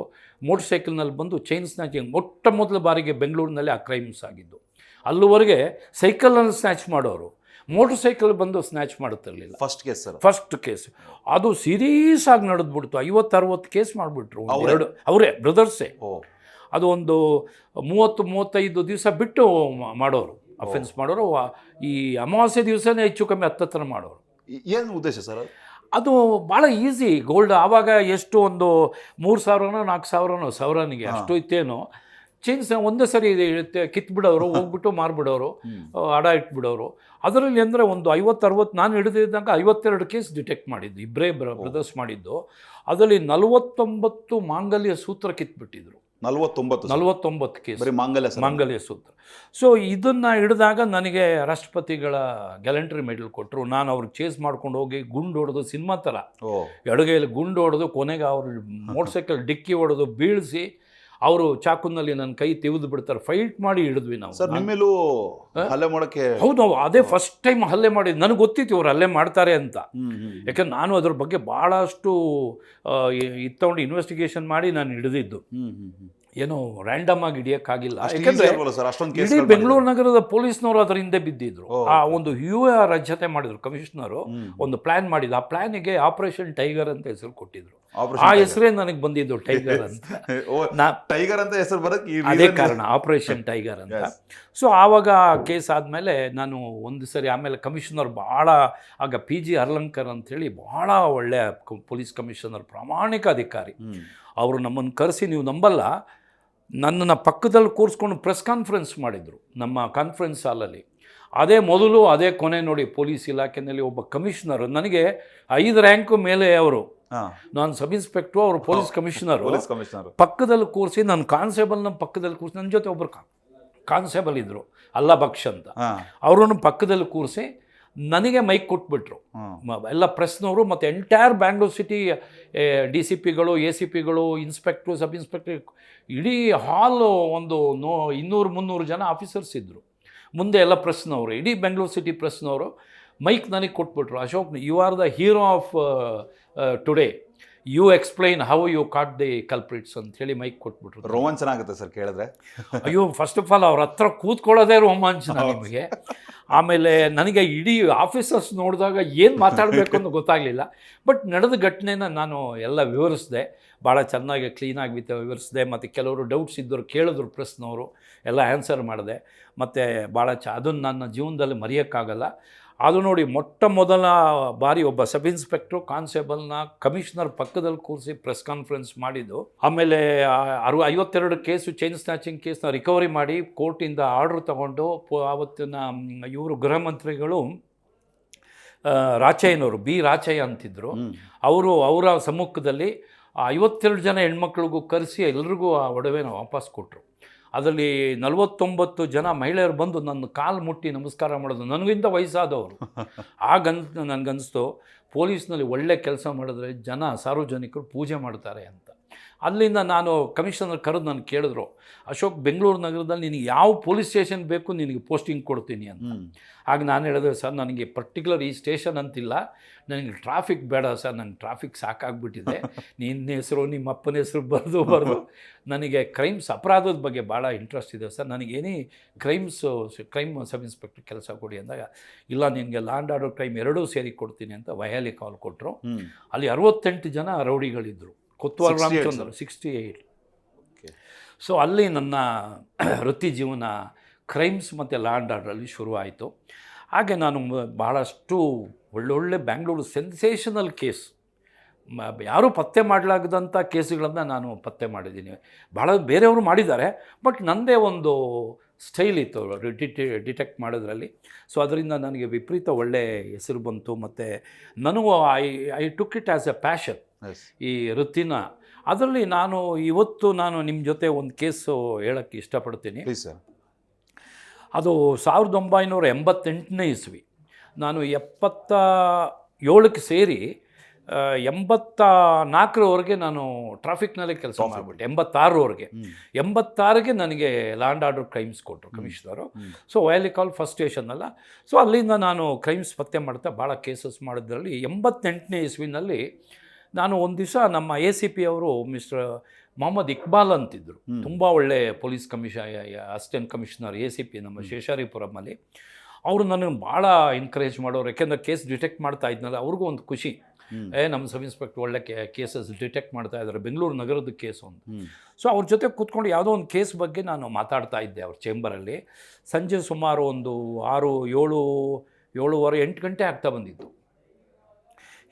ಮೋಟರ್ ಸೈಕಲ್ನಲ್ಲಿ ಬಂದು ಚೈನ್ ಸ್ನ್ಯಾಚಿಂಗ್ ಮೊಟ್ಟ ಮೊದಲ ಬಾರಿಗೆ ಬೆಂಗಳೂರಿನಲ್ಲಿ ಆ ಕ್ರೈಮ್ಸ್ ಆಗಿದ್ದು. ಅಲ್ಲಿವರೆಗೆ ಸೈಕಲಲ್ಲಿ ಸ್ನ್ಯಾಚ್ ಮಾಡೋರು. ಮೋಟರ್ ಸೈಕಲ್ ಬಂದು snatch ಮಾಡುತ್ತಿರಲಿಲ್ಲ. First case sir first case ಅದು ಸೀರಿಯಸ್ ಆಗಿ ನಡೆದ್ಬಿಡ್ತು. ಐವತ್ತು ಅರವತ್ತು ಕೇಸ್ ಮಾಡಿಬಿಟ್ರು? ಎರಡು ಅವರೇ ಬ್ರದರ್ಸೇ ಓ. ಅದು ಒಂದು ಮೂವತ್ತು ಮೂವತ್ತೈದು ದಿವಸ ಬಿಟ್ಟು ಮಾಡೋರು. ಅಫೆನ್ಸ್ ಮಾಡೋರು ಈ ಅಮಾವಾಸ್ಯೆ ದಿವಸನೇ ಹೆಚ್ಚು ಕಮ್ಮಿ ಹತ್ತತ್ರ ಮಾಡೋರು. ಏನು ಉದ್ದೇಶ ಸರ್ ಅದು ಅದು ಭಾಳ ಈಸಿ ಗೋಲ್ಡ್ ಆವಾಗ ಎಷ್ಟು ಒಂದು ಮೂರು ಸಾವಿರನೋ ನಾಲ್ಕು ಸಾವಿರನೋ ಸಾವಿರನಿಗೆ ಅಷ್ಟು ಇತ್ತೇನೋ ಚೇಂಜ್ ಒಂದೇ ಸರಿ ಇರುತ್ತೆ ಕಿತ್ಬಿಡೋರು ಹೋಗ್ಬಿಟ್ಟು ಮಾರ್ಬಿಡೋರು ಅಡ ಇಟ್ಬಿಡೋರು. ಅದರಲ್ಲಿ ಅಂದರೆ ಒಂದು ಐವತ್ತು ಅರವತ್ತು ನಾನು ಹಿಡಿದಿದ್ದಾಗ ಐವತ್ತೆರಡು ಕೇಸ್ ಡಿಟೆಕ್ಟ್ ಮಾಡಿದ್ದು ಇಬ್ಬರೇ ಬ್ರದರ್ಸ್ ಮಾಡಿದ್ದು. ಅದರಲ್ಲಿ ನಲವತ್ತೊಂಬತ್ತು ಮಾಂಗಲ್ಯ ಸೂತ್ರ ಕಿತ್ಬಿಟ್ಟಿದ್ರು. ನಲವತ್ತೊಂಬತ್ತು. ನಲವತ್ತೊಂಬತ್ತು ಕೇಸ್. ಬರೀ ಮಾಂಗಲ್ಯ ಮಾಂಗಲ್ಯ ಸೂತ್ರ. ಸೊ ಇದನ್ನು ಹಿಡಿದಾಗ ನನಗೆ ರಾಷ್ಟ್ರಪತಿಗಳ ಗ್ಯಾಲೆಂಟ್ರಿ ಮೆಡಲ್ ಕೊಟ್ಟರು ನಾನು ಅವ್ರಿಗೆ ಚೇಸ್ ಮಾಡ್ಕೊಂಡು ಹೋಗಿ ಗುಂಡು ಹೊಡೆದು ಸಿನಿಮಾ ಥರ ಎಡಗೈಲಿ ಗುಂಡು ಹೊಡೆದು ಕೊನೆಗೆ ಅವರು ಮೋಟರ್ ಸೈಕಲ್ ಡಿಕ್ಕಿ ಹೊಡೆದು ಬೀಳಿಸಿ ಅವರು ಚಾಕುನಲ್ಲಿ ನನ್ನ ಕೈ ತೆಗೆದು ಬಿಡ್ತಾರೆ. ಫೈಟ್ ಮಾಡಿ ಹಿಡಿದ್ವಿ ನಾವು. ಸರ್ ನಿಮ್ಮೆಲ್ಲೂ ಹಲ್ಲೆ ಮಾಡೋಕ್ಕೆ ಹೌದು ನಾವು ಅದೇ ಫಸ್ಟ್ ಟೈಮ್ ಹಲ್ಲೆ ಮಾಡಿದ್ ನನಗೆ ಗೊತ್ತಿತ್ತು ಇವ್ರು ಹಲ್ಲೆ ಮಾಡ್ತಾರೆ ಅಂತ. ಯಾಕಂದ್ರೆ ನಾನು ಅದ್ರ ಬಗ್ಗೆ ಭಾಳಷ್ಟು ಇದು ತಗೊಂಡು ಇನ್ವೆಸ್ಟಿಗೇಷನ್ ಮಾಡಿ ನಾನು ಹಿಡಿದಿದ್ದು. ಏನೋ ರ್ಯಾಂಡಮ್ ಆಗಿ ಹಿಡಿಯಕ್ಕಾಗಿಲ್ಲ. ಇಡೀ ಬೆಂಗಳೂರು ನಗರದ ಪೊಲೀಸ್ನವರು ಅದರ ಹಿಂದೆ ಬಿದ್ದಿದ್ರು. ಆ ಒಂದು ಯು ಆರ್ ರಜತೆ ಮಾಡಿದ್ರು. ಕಮಿಷನರು ಒಂದು ಪ್ಲಾನ್ ಮಾಡಿದ್ರು ಆ ಪ್ಲ್ಯಾನಿಗೆ ಆಪರೇಷನ್ ಟೈಗರ್ ಅಂತ ಹೆಸರು ಕೊಟ್ಟಿದ್ರು. ಆ ಹೆಸರೇ ನನಗೆ ಬಂದಿದ್ದು ಟೈಗರ್ ಅಂತ. ನಾ ಟೈಗರ್ ಅಂತ ಹೆಸರು ಬರೋಕ್ಕೆ ಅದೇ ಕಾರಣ ಆಪರೇಷನ್ ಟೈಗರ್ ಅಂತ. ಸೊ ಆವಾಗ ಕೇಸ್ ಆದಮೇಲೆ ನಾನು ಒಂದು ಸರಿ ಆಮೇಲೆ ಕಮಿಷನರ್ ಭಾಳ ಆಗ ಪಿ ಜಿ ಹರ್ಲಂಕರ್ ಅಂಥೇಳಿ ಭಾಳ ಒಳ್ಳೆಯ ಪೊಲೀಸ್ ಕಮಿಷನರ್ ಪ್ರಾಮಾಣಿಕ ಅಧಿಕಾರಿ. ಅವರು ನಮ್ಮನ್ನು ಕರೆಸಿ ನೀವು ನಂಬಲ್ಲ. ನನ್ನನ್ನು ಪಕ್ಕದಲ್ಲಿ ಕೂರಿಸ್ಕೊಂಡು ಪ್ರೆಸ್ ಕಾನ್ಫರೆನ್ಸ್ ಮಾಡಿದರು ನಮ್ಮ ಕಾನ್ಫರೆನ್ಸ್ ಹಾಲಲ್ಲಿ ಅದೇ ಮೊದಲು ಅದೇ ಕೊನೆ ನೋಡಿ ಪೊಲೀಸ್ ಇಲಾಖೆಯಲ್ಲಿ ಒಬ್ಬ ಕಮಿಷನರ್ ನನಗೆ ಐದು ರ್ಯಾಂಕು ಮೇಲೆ ಅವರು ನಾನು ಸಬ್ ಇನ್ಸ್ಪೆಕ್ಟ್ರು ಅವರು ಪೊಲೀಸ್ ಕಮಿಷನರ್. Police commissioner. ಪಕ್ಕದಲ್ಲಿ ಕೂರಿಸಿ ನಾನು ಕಾನ್ಸ್ಟೇಬಲ್ ನಮ್ಮ ಪಕ್ಕದಲ್ಲಿ ಕೂರಿಸಿ ನನ್ನ ಜೊತೆ ಒಬ್ಬರು ಕಾನ್ಸ್ಟೇಬಲ್ ಇದ್ದರು ಅಲ್ಲ ಬಕ್ಷ್ ಅಂತ. ಅವರನ್ನು ಪಕ್ಕದಲ್ಲಿ ಕೂರಿಸಿ ನನಗೆ ಮೈಕ್ ಕೊಟ್ಬಿಟ್ರು. ಎಲ್ಲ ಪ್ರೆಸ್ನವರು ಮತ್ತು entire Bangalore city D C ಪಿಗಳು A C ಪಿಗಳು ಇನ್ಸ್ಪೆಕ್ಟ್ರು ಸಬ್ ಇನ್ಸ್ಪೆಕ್ಟ್ರ್ ಇಡೀ ಹಾಲು ಒಂದು ನೋ ಇನ್ನೂರು ಮುನ್ನೂರು ಜನ ಆಫೀಸರ್ಸ್ ಇದ್ದರು ಮುಂದೆ ಎಲ್ಲ ಪ್ರೆಸ್ನವರು ಇಡೀ ಬೆಂಗಳೂರು ಸಿಟಿ ಪ್ರೆಸ್ನವರು ಮೈಕ್ ನನಗೆ ಕೊಟ್ಬಿಟ್ರು. Ashok you are the hero of today you explain how you caught the culprits ಅಂತ ಹೇಳಿ ಮೈಕ್ ಕೊಟ್ಬಿಟ್ರು. ರೋಮಾಂಚನ ಆಗುತ್ತೆ ಸರ್ ಕೇಳಿದ್ರೆ. ಅಯ್ಯೋ ಫಸ್ಟ್ ಆಫ್ ಆಲ್ ಅವ್ರ ಹತ್ರ ಕೂತ್ಕೊಳ್ಳೋದೇ ರೋಮಾಂಚನ ನಿಮಗೆ. ಆಮೇಲೆ ನನಗೆ ಇಡೀ ಆಫೀಸರ್ಸ್ ನೋಡಿದಾಗ ಏನು ಮಾತಾಡಬೇಕು ಅಂತ ಗೊತ್ತಾಗಲಿಲ್ಲ. ಬಟ್ ನಡೆದ ಘಟನೆನ ನಾನು ಎಲ್ಲ ವಿವರಿಸಿದೆ. ಭಾಳ ಚೆನ್ನಾಗಿ ಕ್ಲೀನಾಗಿ ವಿತ ವಿವರಿಸಿದೆ. ಮತ್ತು ಕೆಲವರು ಡೌಟ್ಸ್ ಇದ್ದರು ಕೇಳಿದ್ರು ಪ್ರೆಸ್ನವರು ಎಲ್ಲ ಆನ್ಸರ್ ಮಾಡಿದೆ. ಮತ್ತು ಭಾಳ ಚ ಅದನ್ನು ನನ್ನ ಜೀವನದಲ್ಲಿ ಮರೆಯೋಕ್ಕಾಗಲ್ಲ. ಅದು ನೋಡಿ ಮೊಟ್ಟ ಮೊದಲ ಬಾರಿ ಒಬ್ಬ ಸಬ್ ಇನ್ಸ್ಪೆಕ್ಟ್ರು ಕಾನ್ಸ್ಟೇಬಲ್ನ ಕಮಿಷನರ್ ಪಕ್ಕದಲ್ಲಿ ಕೂರಿಸಿ ಪ್ರೆಸ್ ಕಾನ್ಫರೆನ್ಸ್ ಮಾಡಿದ್ದು ಆಮೇಲೆ ಅರು ಐವತ್ತೆರಡು ಕೇಸು ಚೈನ್ ಸ್ನ್ಯಾಚಿಂಗ್ ಕೇಸ್ನ ರಿಕವರಿ ಮಾಡಿ ಕೋರ್ಟಿಂದ ಆರ್ಡರ್ ತಗೊಂಡು ಪೊ- ಆವತ್ತಿನ ಇವರು ಗೃಹ ಮಂತ್ರಿಗಳು ರಾಚಯ್ಯನವರು ಬಿ ರಾಚಯ್ಯ ಅಂತಿದ್ರು. ಅವರು ಅವರ ಸಮ್ಮುಖದಲ್ಲಿ ಐವತ್ತೆರಡು ಜನ ಹೆಣ್ಮಕ್ಳಿಗೂ ಕರೆಸಿ ಎಲ್ರಿಗೂ ಆ ಒಡವೆನ ವಾಪಸ್ ಕೊಟ್ಟರು ಅದರಲ್ಲಿ ನಲವತ್ತೊಂಬತ್ತು ಜನ ಮಹಿಳೆಯರು ಬಂದು ನನ್ನ ಕಾಲು ಮುಟ್ಟಿ ನಮಸ್ಕಾರ ಮಾಡೋದು ನನಗಿಂತ ವಯಸ್ಸಾದವರು. ಆಗನ್ ನನಗನ್ನಿಸ್ತು ಪೊಲೀಸ್ನಲ್ಲಿ ಒಳ್ಳೆ ಕೆಲಸ ಮಾಡಿದ್ರೆ ಜನ ಸಾರ್ವಜನಿಕರು ಪೂಜೆ ಮಾಡ್ತಾರೆ ಅಂತ. ಅಲ್ಲಿಂದ ನಾನು ಕಮಿಷನರ್ ಕರೆದು ನಾನು ಕೇಳಿದ್ರು ಅಶೋಕ್ ಬೆಂಗಳೂರು ನಗರದಲ್ಲಿ ನಿನಗೆ ಯಾವ ಪೊಲೀಸ್ ಸ್ಟೇಷನ್ ಬೇಕು ನಿನಗೆ ಪೋಸ್ಟಿಂಗ್ ಕೊಡ್ತೀನಿ ಅಂತ. ಆಗ ನಾನು ಹೇಳಿದೆ ಸರ್ ನನಗೆ ಪರ್ಟಿಕ್ಯುಲರ್ ಈ ಸ್ಟೇಷನ್ ಅಂತಿಲ್ಲ ನನಗೆ ಟ್ರಾಫಿಕ್ ಬೇಡ ಸರ್ ನನಗೆ ಟ್ರಾಫಿಕ್ ಸಾಕಾಗ್ಬಿಟ್ಟಿದೆ ನಿನ್ನ ಹೆಸರು ನಿಮ್ಮ ಅಪ್ಪನ ಹೆಸರು ಬರೆದು ಬರೆದು ನನಗೆ ಕ್ರೈಮ್ಸ್ ಅಪರಾಧದ ಬಗ್ಗೆ ಭಾಳ ಇಂಟ್ರೆಸ್ಟ್ ಇದೆ ಸರ್ ನನಗೇನೇ ಕ್ರೈಮ್ಸು ಕ್ರೈಮ್ ಸಬ್ ಇನ್ಸ್ಪೆಕ್ಟರ್ ಕೆಲಸ ಕೊಡಿ ಅಂದಾಗ ಇಲ್ಲ ನಿನಗೆ ಲ್ಯಾಂಡ್ ಆರ್ಡರ್ ಕ್ರೈಮ್ ಎರಡೂ ಸೇರಿ ಕೊಡ್ತೀನಿ ಅಂತ ವಯಾಲಿ ಕಾಲ್ ಕೊಟ್ಟರು. ಅಲ್ಲಿ ಅರವತ್ತೆಂಟು ಜನ ರೌಡಿಗಳಿದ್ದರು Kotwal 68 Ramachandra sixty eight. So ಅಲ್ಲಿ ನನ್ನ ವೃತ್ತಿ ಜೀವನ ಕ್ರೈಮ್ಸ್ ಮತ್ತು ಲ್ಯಾಂಡ್ ಆರ್ಡ್ರಲ್ಲಿ ಶುರುವಾಯಿತು ಹಾಗೆ ನಾನು ಬಹಳಷ್ಟು ಒಳ್ಳೊಳ್ಳೆ ಬ್ಯಾಂಗ್ಳೂರು ಸೆನ್ಸೇಷನಲ್ ಕೇಸ್ ಯಾರೂ ಪತ್ತೆ ಮಾಡಲಾಗದಂಥ ಕೇಸುಗಳನ್ನು ನಾನು ಪತ್ತೆ ಮಾಡಿದ್ದೀನಿ. ಭಾಳ ಬೇರೆಯವರು ಮಾಡಿದ್ದಾರೆ ಬಟ್ ನನ್ನದೇ ಒಂದು ಸ್ಟೈಲ್ ಇತ್ತು ಡಿಟೆ ಡಿಟೆಕ್ಟ್ ಮಾಡೋದ್ರಲ್ಲಿ. ಸೊ ಅದರಿಂದ ನನಗೆ ವಿಪರೀತ ಒಳ್ಳೆ ಹೆಸರು ಬಂತು. ಮತ್ತು ನನಗೂ I I took it as a passion ಈ ವೃತ್ತಿನ. ಅದರಲ್ಲಿ ನಾನು ಇವತ್ತು ನಾನು ನಿಮ್ಮ ಜೊತೆ ಒಂದು ಕೇಸು ಹೇಳೋಕ್ಕೆ ಇಷ್ಟಪಡ್ತೀನಿ. ಸರ್. ಅದು ಸಾವಿರದ ಒಂಬೈನೂರ ಎಂಬತ್ತೆಂಟನೇ ಇಸ್ವಿ. ನಾನು ಎಪ್ಪತ್ತ ಏಳಕ್ಕೆ ಸೇರಿ ಎಂಬತ್ತ ನಾಲ್ಕರವರೆಗೆ ನಾನು ಟ್ರಾಫಿಕ್ನಲ್ಲೇ ಕೆಲಸ. ಮಾಡಿಬಿಟ್ಟೆ ಎಂಬತ್ತಾರರವರೆಗೆ ಹ್ಮ್. ಎಂಬತ್ತಾರಿಗೆ ನನಗೆ ಲ್ಯಾಂಡ್ ಆರ್ಡರ್ ಕ್ರೈಮ್ಸ್ ಕೊಟ್ಟರು commissioner. So Vyalikaval first station ಅಲ್ಲ ಸೊ ಅಲ್ಲಿಂದ ನಾನು ಕ್ರೈಮ್ಸ್ ಪತ್ತೆ ಮಾಡ್ತಾ ಭಾಳ ಕೇಸಸ್ ಮಾಡಿದ್ರಲ್ಲಿ ಎಂಬತ್ತೆಂಟನೇ ಇಸ್ವಿನಲ್ಲಿ ನಾನು ಒಂದು ದಿವಸ ನಮ್ಮ ಎ ಸಿ ಪಿ ಅವರು ಮಿಸ್ಟರ್ ಮೊಹಮ್ಮದ್ ಇಕ್ಬಾಲ್ ಅಂತಿದ್ದರು. ತುಂಬ ಒಳ್ಳೆ police ಕಮಿಷ assistant commissioner A C P ನಮ್ಮ ಶೇಷಾರಿಪುರಮಲ್ಲಿ ಅವರು ನನಗೆ ಭಾಳ ಎನ್ಕರೇಜ್ ಮಾಡೋರು ಯಾಕೆಂದರೆ ಕೇಸ್ ಡಿಟೆಕ್ಟ್ ಮಾಡ್ತಾ ಇದ್ನಲ್ಲ ಅವ್ರಿಗೂ ಒಂದು ಖುಷಿ. ಏ ನಮ್ಮ ಸಬ್ ಇನ್ಸ್ಪೆಕ್ಟರ್ ಒಳ್ಳೆ ಕೇಸಸ್ ಡಿಟೆಕ್ಟ್ ಮಾಡ್ತಾ ಇದ್ದಾರೆ. ಬೆಂಗಳೂರು ನಗರದ ಕೇಸ್ ಅಂತ ಹ್ಮ್. ಸೊ ಅವ್ರ ಜೊತೆ ಕೂತ್ಕೊಂಡು ಯಾವುದೋ ಒಂದು ಕೇಸ್ ಬಗ್ಗೆ ನಾನು ಮಾತಾಡ್ತಾ ಇದ್ದೆ ಅವ್ರ ಚೇಂಬರಲ್ಲಿ. ಸಂಜೆ ಸುಮಾರು ಒಂದು ಆರು ಏಳು ಏಳುವರೆ ಎಂಟು ಗಂಟೆ ಆಗ್ತಾ ಬಂದಿತ್ತು.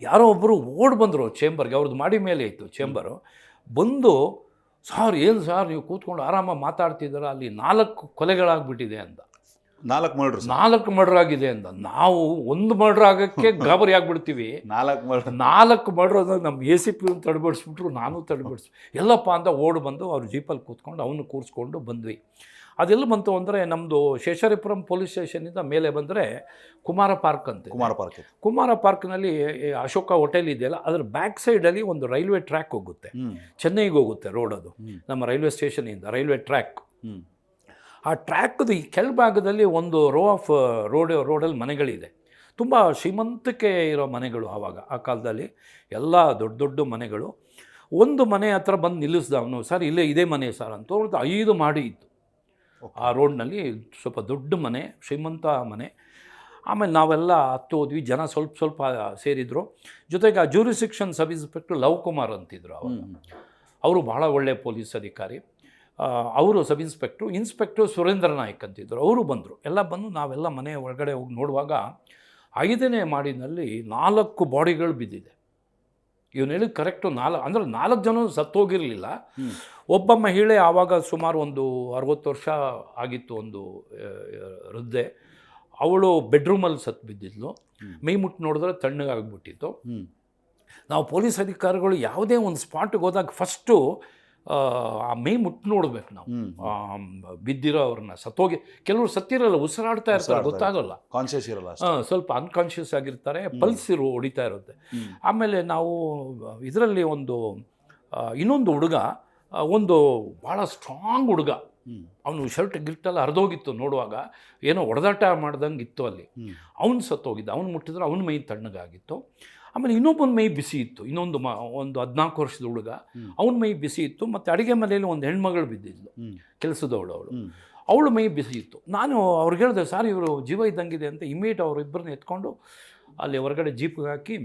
ಯಾರೋ ಒಬ್ಬರು ಓಡ್ ಬಂದರು ಚೇಂಬರ್ಗೆ ಅವ್ರದ್ದು ಮಾಡಿ ಮೇಲೆ ಇತ್ತು ಚೇಂಬರು. ಬಂದು ಸಾರ್ ಏನು ಸಾರ್ ನೀವು ಕೂತ್ಕೊಂಡು ಆರಾಮಾಗಿ ಮಾತಾಡ್ತಿದ್ದೀರ? ಅಲ್ಲಿ ನಾಲ್ಕು ಕೊಲೆಗಳಾಗ್ಬಿಟ್ಟಿದೆ ಅಂತ. ನಾಲ್ಕು ಮರ್ಡರ್ ನಾಲ್ಕು ಮರ್ಡರ್ ಆಗಿದೆ ಅಂತ ನಾವು ಒಂದು ಮರ್ಡರ್ ಆಗೋಕ್ಕೆ ಗಾಬರಿ ಆಗಿಬಿಡ್ತೀವಿ. ನಾಲ್ಕು ಮರ್ಡರ್ ನಾಲ್ಕು ಮರ್ಡರ್ ಅದಾಗ ನಮ್ಮ ಎ ಸಿ ಪಿ ತಡೆಬಿಡಿಸ್ಬಿಟ್ರು ನಾನು ತಡೆಬಿಡಿಸ್ ಎಲ್ಲಪ್ಪ ಅಂತ ಓಡ್ ಬಂದು ಅವ್ರು ಜೀಪಲ್ಲಿ ಕೂತ್ಕೊಂಡು ಅವನು ಕೂರಿಸ್ಕೊಂಡು ಬಂದ್ವಿ. ಅದೆಲ್ಲ ಬಂತು ಅಂದರೆ ನಮ್ಮದು ಶೇಷರಿಪುರಂ ಪೊಲೀಸ್ ಸ್ಟೇಷನಿಂದ ಮೇಲೆ ಬಂದರೆ ಕುಮಾರ ಪಾರ್ಕ್ ಅಂತ ಕುಮಾರ ಪಾರ್ಕ್ ಕುಮಾರ ಪಾರ್ಕ್ನಲ್ಲಿ ಅಶೋಕ ಹೋಟೆಲ್ ಇದೆಯಲ್ಲ ಅದ್ರ ಬ್ಯಾಕ್ ಸೈಡಲ್ಲಿ ಒಂದು ರೈಲ್ವೆ ಟ್ರ್ಯಾಕ್ ಹೋಗುತ್ತೆ. ಚೆನ್ನೈಗೆ ಹೋಗುತ್ತೆ ರೋಡ್ ಅದು. ನಮ್ಮ ರೈಲ್ವೆ ಸ್ಟೇಷನಿಂದ ರೈಲ್ವೆ ಟ್ರ್ಯಾಕ್ ಆ ಟ್ರ್ಯಾಕ್ದು ಈ ಕೆಳಭಾಗದಲ್ಲಿ ಒಂದು ರೋ ಆಫ್ ರೋಡ್ ರೋಡಲ್ಲಿ ಮನೆಗಳಿದೆ. ತುಂಬ ಶ್ರೀಮಂತಕ್ಕೆ ಇರೋ ಮನೆಗಳು ಆವಾಗ ಆ ಕಾಲದಲ್ಲಿ ಎಲ್ಲ ದೊಡ್ಡ ದೊಡ್ಡ ಮನೆಗಳು. ಒಂದು ಮನೆ ಹತ್ರ ಬಂದು ನಿಲ್ಲಿಸ್ದ ಅವನು ಸರ್ ಇಲ್ಲೇ ಇದೇ ಮನೆ ಸರ್ ಅಂತ ಅವ್ರದ್ದು ಐದು ಮಾಡಿ ಇತ್ತು. ಆ ರೋಡ್ನಲ್ಲಿ ಸ್ವಲ್ಪ ದೊಡ್ಡ ಮನೆ ಶ್ರೀಮಂತ ಮನೆ. ಆಮೇಲೆ ನಾವೆಲ್ಲ ಹತ್ತು ಹೋದ್ವಿ ಜನ ಸ್ವಲ್ಪ ಸ್ವಲ್ಪ ಸೇರಿದರು. ಜೊತೆಗೆ ಆ jurisdiction sub inspector Lav Kumar ಅಂತಿದ್ರು ಅವರು ಅವರು ಭಾಳ ಒಳ್ಳೆಯ ಪೊಲೀಸ್ ಅಧಿಕಾರಿ. ಅವರು sub inspector inspector Surendra Naik ಅಂತಿದ್ದರು ಅವರು ಬಂದರು. ಎಲ್ಲ ಬಂದು ನಾವೆಲ್ಲ ಮನೆ ಒಳಗಡೆ ಹೋಗಿ ನೋಡುವಾಗ ಐದನೇ ಮಾಡಿನಲ್ಲಿ ನಾಲ್ಕು ಬಾಡಿಗಳು ಬಿದ್ದಿದೆ. ಇವನು ಹೇಳಿದ ಕರೆಕ್ಟು ನಾಲ್ಕು ಅಂದರೆ ನಾಲ್ಕು ಜನ ಸತ್ತೋಗಿರಲಿಲ್ಲ. ಒಬ್ಬ ಮಹಿಳೆ ಆವಾಗ ಸುಮಾರು ಒಂದು ಅರವತ್ತು ವರ್ಷ ಆಗಿತ್ತು ಒಂದು ವೃದ್ಧೆ. ಅವಳು ಬೆಡ್ರೂಮಲ್ಲಿ ಸತ್ತು ಬಿದ್ದಿದ್ಲು. ಮೈ ಮುಟ್ಟು ನೋಡಿದ್ರೆ ತಣ್ಣಗಾಗ್ಬಿಟ್ಟಿತ್ತು. ನಾವು ಪೊಲೀಸ್ ಅಧಿಕಾರಿಗಳು ಯಾವುದೇ ಒಂದು ಸ್ಪಾಟ್ಗೆ ಹೋದಾಗ ಫಸ್ಟು ಆ ಮೈ ಮುಟ್ಟು ನೋಡ್ಬೇಕು ನಾವು. ಬಿದ್ದಿರೋ ಅವ್ರನ್ನ ಸತ್ತೋಗಿ ಕೆಲವರು ಸತ್ತಿರಲ್ಲ ಉಸಿರಾಡ್ತಾ ಇರ್ತಾರೆ ಗೊತ್ತಾಗಲ್ಲ. ಕಾನ್ಶಿಯಸ್ ಇರಲ್ಲ ಸ್ವಲ್ಪ ಅನ್ಕಾನ್ಶಿಯಸ್ ಆಗಿರ್ತಾರೆ ಪಲ್ಸ್ ಇರು ಹೊಡಿತಾ ಇರುತ್ತೆ. ಆಮೇಲೆ ನಾವು ಇದರಲ್ಲಿ ಒಂದು ಇನ್ನೊಂದು ಹುಡುಗ ಒಂದು ಭಾಳ ಸ್ಟ್ರಾಂಗ್ ಹುಡುಗ. ಅವನು ಶರ್ಟ್ ಗಿಲ್ಟೆಲ್ಲ ಹರಿದೋಗಿತ್ತು ನೋಡುವಾಗ ಏನೋ ಹೊಡೆದಾಟ ಮಾಡ್ದಂಗೆ ಇತ್ತು ಅಲ್ಲಿ. ಅವನು ಸತ್ತೋಗಿದ್ದ ಅವನು ಮುಟ್ಟಿದ್ರೆ ಅವನ ಮೈ ತಣ್ಣಗಾಗಿತ್ತು. ಆಮೇಲೆ ಇನ್ನೊಬ್ಬನ ಮೈ ಬಿಸಿ ಇತ್ತು. ಇನ್ನೊಂದು ಮ ಒಂದು ಹದಿನಾಲ್ಕು ವರ್ಷದ ಹುಡುಗ. ಅವನ ಮೈ ಬಿಸಿ ಇತ್ತು. ಮತ್ತು ಅಡುಗೆ ಮನೆಯಲ್ಲಿ ಒಂದು ಹೆಣ್ಮಗಳು ಬಿದ್ದಿದ್ಲು. ಕೆಲಸದವಳು ಅವಳು. ಅವಳು ಮೈ ಬಿಸಿ ಇತ್ತು. ನಾನು ಅವ್ರಿಗೆ ಹೇಳಿದೆ ಸರ್ ಇವರು ಜೀವ ಇದ್ದಂಗಿದೆ ಅಂತ ಇಮಿಡಿಯೇಟ್ ಅವರು ಇಬ್ಬರನ್ನ ಎತ್ಕೊಂಡು ಅಲ್ಲಿ ಹೊರಗಡೆ ಜೀಪ್ಗೆ ಹಾಕಿ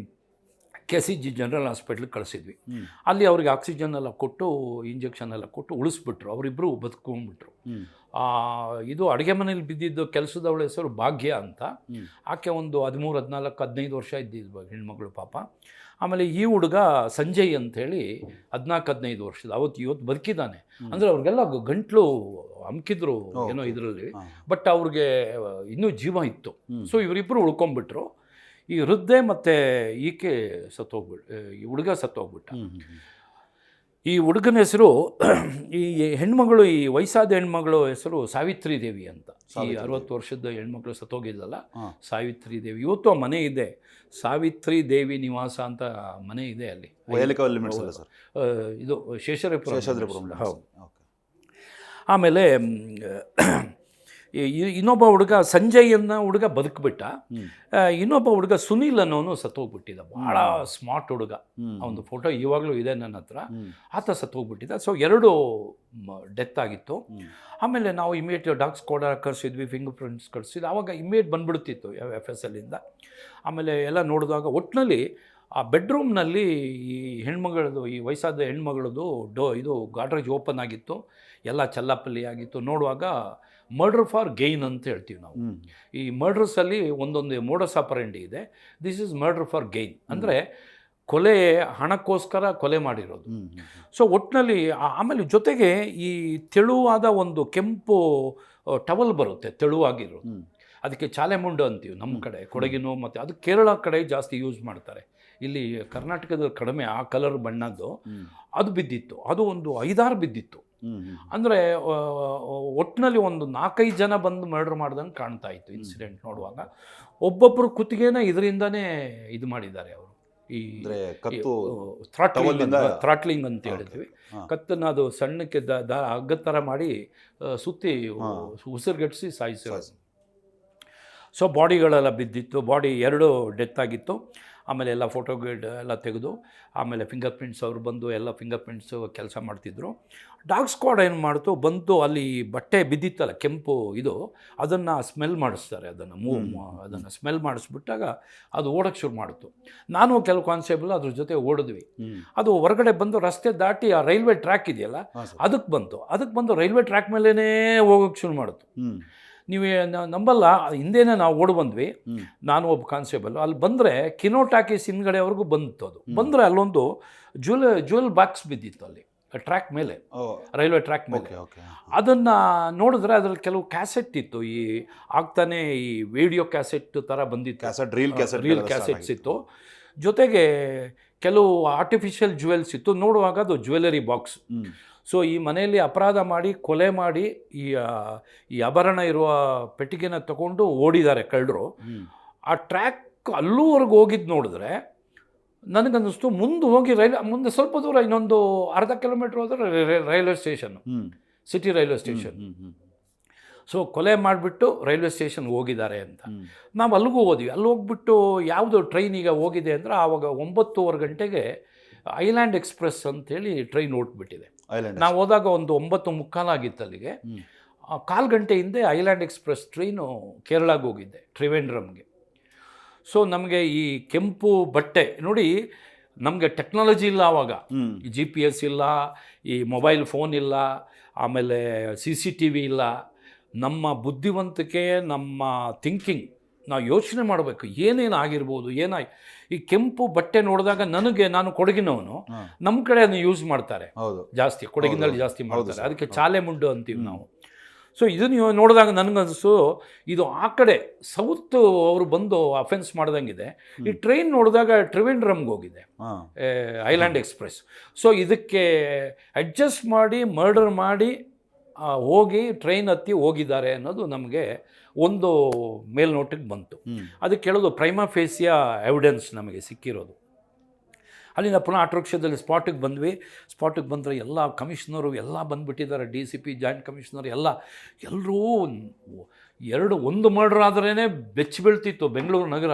ಕೆ ಸಿ ಜಿ ಜನರಲ್ ಹಾಸ್ಪಿಟ್ಲಿಗೆ ಕಳಿಸಿದ್ವಿ. ಅಲ್ಲಿ ಅವ್ರಿಗೆ ಆಕ್ಸಿಜನ್ ಎಲ್ಲ ಕೊಟ್ಟು ಇಂಜೆಕ್ಷನ್ ಎಲ್ಲ ಕೊಟ್ಟು ಉಳಿಸ್ಬಿಟ್ರು. ಅವರಿಬ್ಬರು ಬದುಕೊಂಡ್ಬಿಟ್ರು ಇದು ಅಡುಗೆ ಮನೇಲಿ ಬಿದ್ದಿದ್ದು ಕೆಲಸದವಳ ಹೆಸರು ಭಾಗ್ಯ ಅಂತ. ಆಕೆ ಒಂದು ಹದಿಮೂರು ಹದಿನಾಲ್ಕು ಹದಿನೈದು ವರ್ಷ ಇದ್ದಿದ್ದು ಹೆಣ್ಮಗಳು ಪಾಪ. ಆಮೇಲೆ ಈ ಹುಡುಗ ಸಂಜಯ್ ಅಂಥೇಳಿ ಹದಿನಾಲ್ಕು ಹದಿನೈದು ವರ್ಷದ ಅವತ್ತು ಇವತ್ತು ಬದುಕಿದ್ದಾನೆ. ಅಂದರೆ ಅವ್ರಿಗೆಲ್ಲ ಗಂಟ್ಲು ಅಮ್ಕಿದ್ರು ಏನೋ. ಇದರಲ್ಲಿ. ಬಟ್ ಅವ್ರಿಗೆ ಇನ್ನೂ ಜೀವ ಇತ್ತು. ಸೊ ಇವರಿಬ್ಬರು ಉಳ್ಕೊಂಬಿಟ್ರು. ಈ ವೃದ್ಧೆ ಮತ್ತು ಈಕೆ ಸತ್ತೋಗ್ಬಿಟ್ಟು ಈ ಹುಡುಗ ಸತ್ತೋಗ್ಬಿಟ್ಟ. ಈ ಹುಡುಗನ ಹೆಸರು ಈ ಹೆಣ್ಮಗಳು ಈ ವಯಸ್ಸಾದ ಹೆಣ್ಮಗಳು ಹೆಸರು ಸಾವಿತ್ರಿ ದೇವಿ ಅಂತ. ಈ ಅರವತ್ತು ವರ್ಷದ ಹೆಣ್ಮಕ್ಳು ಸತ್ತೋಗಿದ್ದಲ್ಲ. ಸಾವಿತ್ರಿ ದೇವಿ ಇವತ್ತು ಆ ಮನೆ ಇದೆ. ಸಾವಿತ್ರಿ ದೇವಿ ನಿವಾಸ ಅಂತ ಮನೆ ಇದೆ ಅಲ್ಲಿ. ಇದು ಶೇಷರಪುರ ಹೌದು. ಆಮೇಲೆ ಇನ್ನೊಬ್ಬ ಹುಡುಗ ಸಂಜಯ್ ಅನ್ನೋ ಹುಡುಗ ಬದುಕ್ಬಿಟ್ಟ. ಇನ್ನೊಬ್ಬ ಹುಡುಗ ಸುನೀಲ್ ಅನ್ನೋನು ಸತ್ತೋಗ್ಬಿಟ್ಟಿದ್ದ ಭಾಳ ಸ್ಮಾರ್ಟ್ ಹುಡುಗ. ಆ ಒಂದು ಫೋಟೋ ಇವಾಗಲೂ ಇದೆ ನನ್ನ ಹತ್ರ. ಆತ ಸತ್ತೋಗ್ಬಿಟ್ಟಿದ್ದ ಸೊ ಎರಡು ಡೆತ್ ಆಗಿತ್ತು. ಆಮೇಲೆ ನಾವು ಇಮಿಡಿಯೇಟ್ ಡಾಕ್ಸ್ ಕೋಡ ಕಳಿಸಿದ್ವಿ ಫಿಂಗರ್ ಪ್ರಿಂಟ್ಸ್ ಕಳಿಸಿದ್ವಿ. ಆವಾಗ ಇಮಿಡಿಯೇಟ್ ಬಂದ್ಬಿಡ್ತಿತ್ತು ಎಫ್ ಎಸ್ ಎಲ್ಲಿಂದ ಆಮೇಲೆ ಎಲ್ಲ ನೋಡಿದಾಗ ಒಟ್ಟಿನಲ್ಲಿ ಆ ಬೆಡ್ರೂಮ್ನಲ್ಲಿ ಈ ಹೆಣ್ಮಗಳದು ಈ ವಯಸ್ಸಾದ ಹೆಣ್ಮಗಳದು ಡೋ ಇದು ಗಾಡ್ರೇಜ್ ಓಪನ್ ಆಗಿತ್ತು. ಎಲ್ಲ ಚಲ್ಲಾಪಲ್ಲಿ ಆಗಿತ್ತು. ನೋಡುವಾಗ ಮರ್ಡರ್ ಫಾರ್ ಗೈನ್ ಅಂತ ಹೇಳ್ತೀವಿ ನಾವು. ಈ ಮರ್ಡರ್ಸಲ್ಲಿ ಒಂದೊಂದು ಮೋಡಸ್ ಅಪರೆಂಡಿ ಇದೆ. This is murder for gain ಅಂದರೆ ಕೊಲೆ ಹಣಕ್ಕೋಸ್ಕರ ಕೊಲೆ ಮಾಡಿರೋದು. ಸೊ ಒಟ್ಟಿನಲ್ಲಿ ಆಮೇಲೆ ಜೊತೆಗೆ ಈ ತೆಳುವಾದ ಒಂದು ಕೆಂಪು ಟವಲ್ ಬರುತ್ತೆ ತೆಳುವಾಗಿರೋದು. ಅದಕ್ಕೆ ಚಾಲೆಮುಂಡು ಅಂತೀವಿ ನಮ್ಮ ಕಡೆ ಕೊಡಗಿನು ಮತ್ತು ಅದು ಕೇರಳ ಕಡೆ ಜಾಸ್ತಿ ಯೂಸ್ ಮಾಡ್ತಾರೆ. ಇಲ್ಲಿ ಕರ್ನಾಟಕದ ಕಡಿಮೆ ಆ ಕಲರ್ ಬಣ್ಣದ್ದು ಅದು ಬಿದ್ದಿತ್ತು. ಅದು ಒಂದು ಐದಾರು ಬಿದ್ದಿತ್ತು. ಅಂದರೆ ಒಟ್ಟಿನಲ್ಲಿ ಒಂದು ನಾಲ್ಕೈದು ಜನ ಬಂದು ಮರ್ಡರ್ ಮಾಡ್ದಂಗೆ ಕಾಣ್ತಾ ಇತ್ತು ಇನ್ಸಿಡೆಂಟ್ ನೋಡುವಾಗ. ಒಬ್ಬೊಬ್ಬರು ಕುತ್ತಿಗೆನ ಇದರಿಂದನೇ ಇದು ಮಾಡಿದ್ದಾರೆ ಅವರು. ಈ ಥ್ರಾಟ್ಲಿಂಗ್ ಥ್ರಾಟ್ಲಿಂಗ್ ಅಂತ ಹೇಳ್ತೀವಿ ಹೇಳಿದ್ವಿ. ಕತ್ತನ್ನ ಅದು ಸಣ್ಣಕ್ಕೆ ದ ದ ಹಗ್ಗದ ಥರ ಮಾಡಿ ಸುತ್ತಿ. ಉಸಿರುಗಟ್ಟಿಸಿ ಸಾಯಿಸಿರೋದು. ಸೊ ಬಾಡಿಗಳೆಲ್ಲ ಬಿದ್ದಿತ್ತು. ಬಾಡಿ ಎರಡು ಡೆತ್ ಆಗಿತ್ತು. ಆಮೇಲೆ ಎಲ್ಲ ಫೋಟೋ ಗೈಡ್ ಎಲ್ಲ ತೆಗೆದು ಆಮೇಲೆ ಫಿಂಗರ್ ಪ್ರಿಂಟ್ಸ್ ಅವರು ಬಂದು ಎಲ್ಲ ಫಿಂಗರ್ ಪ್ರಿಂಟ್ಸ್ ಕೆಲಸ ಮಾಡ್ತಿದ್ರು. ಡಾಗ್ ಸ್ಕ್ವಾಡ್ ಏನು ಮಾಡ್ತು ಬಂದು ಅಲ್ಲಿ ಬಟ್ಟೆ ಬಿದ್ದಿತ್ತಲ್ಲ ಕೆಂಪು ಇದು ಅದನ್ನು ಸ್ಮೆಲ್ ಮಾಡಿಸ್ತಾರೆ ಅದನ್ನು ಮೂವ್ ಅದನ್ನು ಸ್ಮೆಲ್ ಮಾಡಿಸ್ಬಿಟ್ಟಾಗ ಅದು ಓಡೋಕ್ಕೆ ಶುರು ಮಾಡಿತು. ನಾನು ಕೆಲವು ಕಾನ್ಸ್ಟೇಬಲ್ ಅದ್ರ ಜೊತೆ ಓಡಿದ್ವಿ. ಅದು ಹೊರಗಡೆ ಬಂದು ರಸ್ತೆ ದಾಟಿ ಆ ರೈಲ್ವೆ ಟ್ರ್ಯಾಕ್ ಇದೆಯಲ್ಲ ಅದಕ್ಕೆ ಬಂತು. ಅದಕ್ಕೆ ಬಂದು ರೈಲ್ವೆ ಟ್ರ್ಯಾಕ್ ಮೇಲೇ ಹೋಗೋಕ್ಕೆ ಶುರು ಮಾಡಿತು. ನೀವು ನಂಬಲ್ಲ ಹಿಂದೆನೇ ನಾವು ಓಡಿ ಬಂದ್ವಿ. ನಾನು ಒಬ್ಬ ಕಾನ್ಸ್ಟೇಬಲ್ ಅಲ್ಲಿ ಬಂದರೆ ಕಿನೋ ಟಾಕೀಸ್ ಹಿಂದ್ಗಡೆವರೆಗೂ ಬಂತು ಅದು. ಬಂದರೆ ಅಲ್ಲೊಂದು ಜ್ಯುವೆಲ್ ಜ್ಯುವೆಲ್ ಬಾಕ್ಸ್ ಬಿದ್ದಿತ್ತು ಅಲ್ಲಿ ಟ್ರ್ಯಾಕ್ ಮೇಲೆ. ರೈಲ್ವೆ ಟ್ರ್ಯಾಕ್ ಮೇಲೆ. ಅದನ್ನು ನೋಡಿದ್ರೆ ಅದರಲ್ಲಿ ಕೆಲವು ಕ್ಯಾಸೆಟ್ ಇತ್ತು. ಈ ಆಗ್ತಾನೆ ಈ ವಿಡಿಯೋ ಕ್ಯಾಸೆಟ್ ಥರ ಬಂದಿತ್ತು. Cassette reel cassette reel cassettes ಇತ್ತು. ಜೊತೆಗೆ ಕೆಲವು ಆರ್ಟಿಫಿಷಿಯಲ್ ಜ್ಯುವೆಲ್ಸ್ ಇತ್ತು. ನೋಡುವಾಗ ಅದು ಜ್ಯುವೆಲರಿ ಬಾಕ್ಸ್ ಸೊ ಈ ಮನೆಯಲ್ಲಿ ಅಪರಾಧ ಮಾಡಿ ಕೊಲೆ ಮಾಡಿ ಈ ಈ ಆಭರಣ ಇರುವ ಪೆಟ್ಟಿಗೆನ ತಗೊಂಡು ಓಡಿದ್ದಾರೆ ಕಳ್ಳರು. ಆ ಟ್ರ್ಯಾಕ್ ಅಲ್ಲೂವರೆಗೂ ಹೋಗಿದ್ದು ನೋಡಿದ್ರೆ ನನಗನ್ನಿಸ್ತು ಮುಂದೆ ಹೋಗಿ ರೈಲ್ ಮುಂದೆ ಸ್ವಲ್ಪ ದೂರ ಇನ್ನೊಂದು ಅರ್ಧ ಕಿಲೋಮೀಟ್ರ್ ಹೋದ್ರೆ railway station city railway station. So ಕೊಲೆ ಮಾಡಿಬಿಟ್ಟು ರೈಲ್ವೆ ಸ್ಟೇಷನ್ಗೆ ಹೋಗಿದ್ದಾರೆ ಅಂತ. ನಾವು ಅಲ್ಲಿಗೂ ಹೋದ್ವಿ. ಅಲ್ಲಿ ಹೋಗ್ಬಿಟ್ಟು ಯಾವುದು ಟ್ರೈನ್ ಈಗ ಹೋಗಿದೆ ಅಂದರೆ ಆವಾಗ ಒಂಬತ್ತುವರೆ ಗಂಟೆಗೆ ಐಲ್ಯಾಂಡ್ ಎಕ್ಸ್ಪ್ರೆಸ್ ಅಂತೇಳಿ ಟ್ರೈನ್ ಹೊಟ್ಬಿಟ್ಟಿದೆ ನಾವು ಹೋದಾಗ ಒಂದು ಒಂಬತ್ತು ಮುಕ್ಕಾಲಾಗಿತ್ತು ಅಲ್ಲಿಗೆ ಕಾಲು ಗಂಟೆ ಹಿಂದೆ ಐಲ್ಯಾಂಡ್ ಎಕ್ಸ್ಪ್ರೆಸ್ ಟ್ರೈನು ಕೇರಳಗೆ ಹೋಗಿದ್ದೆ ತ್ರಿವೇಂದ್ರಮ್ಗೆ ಸೊ ನಮಗೆ ಈ ಕೆಂಪು ಬಟ್ಟೆ ನೋಡಿ ನಮಗೆ ಟೆಕ್ನಾಲಜಿ ಇಲ್ಲ ಆವಾಗ ಜಿ ಪಿ ಎಸ್ ಇಲ್ಲ ಈ ಮೊಬೈಲ್ ಫೋನ್ ಇಲ್ಲ ಆಮೇಲೆ ಸಿ ಸಿ ಟಿ ವಿ ಇಲ್ಲ. ನಮ್ಮ ಬುದ್ಧಿವಂತಿಕೆ ನಮ್ಮ ಥಿಂಕಿಂಗ್ ನಾವು ಯೋಚನೆ ಮಾಡಬೇಕು ಏನೇನು ಆಗಿರ್ಬೋದು ಏನಾಗಿ ಈ ಕೆಂಪು ಬಟ್ಟೆ ನೋಡಿದಾಗ ನನಗೆ ನಾನು ಕೊಡಗಿನವನು. ನಮ್ಮ ಕಡೆ ಅದನ್ನು ಯೂಸ್ ಮಾಡ್ತಾರೆ. ಹೌದು. ಜಾಸ್ತಿ ಕೊಡಗಿನಲ್ಲಿ ಜಾಸ್ತಿ ಮಾಡ್ತಾರೆ. ಅದಕ್ಕೆ. ಚಾಲೆ ಮುಂಡು ಅಂತೀವಿ ನಾವು. ಸೊ ಇದನ್ನು ನೋಡಿದಾಗ ನನಗನ್ಸು ಇದು ಆ ಕಡೆ ಸೌತ್ ಅವರು ಬಂದು ಅಫೆನ್ಸ್ ಮಾಡ್ದಂಗಿದೆ. ಈ ಟ್ರೈನ್ ನೋಡಿದಾಗ ಟ್ರಿವೆಂಡ್ರಮ್ಗೆ ಹೋಗಿದೆ. ಐಲ್ಯಾಂಡ್ ಎಕ್ಸ್ಪ್ರೆಸ್ ಸೊ ಇದಕ್ಕೆ ಅಡ್ಜಸ್ಟ್ ಮಾಡಿ ಮರ್ಡರ್ ಮಾಡಿ ಹೋಗಿ ಟ್ರೈನ್ ಹತ್ತಿ ಹೋಗಿದ್ದಾರೆ ಅನ್ನೋದು ನಮಗೆ ಒಂದು ಮೇಲ್ನೋಟಕ್ಕೆ ಬಂತು. ಅದಕ್ಕೆ ಕೇಳೋದು ಪ್ರೈಮಾ ಫೇಸಿಯ ಎವಿಡೆನ್ಸ್ ನಮಗೆ ಸಿಕ್ಕಿರೋದು. ಅಲ್ಲಿಂದ ಪುನಃ ಆಟೋರಿಕ್ಷಾದಲ್ಲಿ ಸ್ಪಾಟಿಗೆ ಬಂದ್ವಿ. ಸ್ಪಾಟಿಗೆ ಬಂದರೆ ಎಲ್ಲ ಕಮಿಷನರು ಎಲ್ಲ ಬಂದುಬಿಟ್ಟಿದ್ದಾರೆ D C P joint commissioner ಎಲ್ಲ. ಎಲ್ಲರೂ ಎರಡು ಒಂದು ಮರ್ಡರ್ ಆದ್ರೇ ಬೆಚ್ಚಿ ಬೀಳ್ತಿತ್ತು ಬೆಂಗಳೂರು ನಗರ.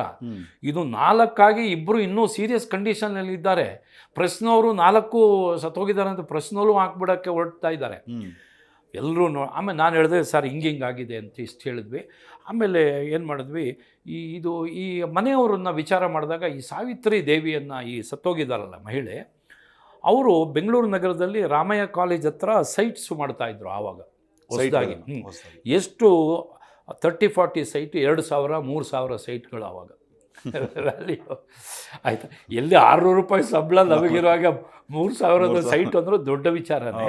ಇದು ನಾಲ್ಕಾಗಿ ಇಬ್ಬರು ಇನ್ನೂ ಸೀರಿಯಸ್ ಕಂಡೀಷನಲ್ಲಿ ಇದ್ದಾರೆ. ಪ್ರಶ್ನವರು ನಾಲ್ಕು ಸತ್ತೋಗಿದ್ದಾರೆ ಅಂತ ಪ್ರಶ್ನಲ್ಲೂ ಹಾಕ್ಬಿಡೋಕ್ಕೆ ಹೊರಡ್ತಾ ಇದ್ದಾರೆ. ಎಲ್ಲರೂ ನೋ ಆಮೇಲೆ ನಾನು ಹೇಳಿದೆ ಸರ್ ಹಿಂಗೆ ಆಗಿದೆ ಅಂತ ಇಷ್ಟು ಹೇಳಿದ್ವಿ ಆಮೇಲೆ ಏನು ಮಾಡಿದ್ವಿ ಈ ಇದು ಈ ಮನೆಯವರನ್ನ ವಿಚಾರ ಮಾಡಿದಾಗ ಈ ಸಾವಿತ್ರಿ ದೇವಿಯನ್ನು ಈ ಸತ್ತೋಗಿದ್ದಾರಲ್ಲ ಮಹಿಳೆ ಅವರು ಬೆಂಗಳೂರು ನಗರದಲ್ಲಿ ರಾಮಯ್ಯ ಕಾಲೇಜ್ ಹತ್ರ ಸೈಟ್ಸ್ ಮಾಡ್ತಾಯಿದ್ರು ಆವಾಗ. ಹೊಸ್ದಾಗಿ. ಎಷ್ಟು ತರ್ಟಿ ಫಾರ್ಟಿ ಸೈಟ್ ಎರಡು ಸಾವಿರ ಮೂರು ಸಾವಿರ ಸೈಟ್ಗಳು ಆವಾಗ ವ್ಯಾಲ್ಯೂ ಆಯ್ತಾ? ಎಲ್ಲಿ ಆರುನೂರು ರೂಪಾಯಿ ಸಂಬಳ ನಮಗಿರುವಾಗ ಮೂರು ಸಾವಿರದ ಸೈಟ್ ಅಂದ್ರೆ ದೊಡ್ಡ ವಿಚಾರನೇ.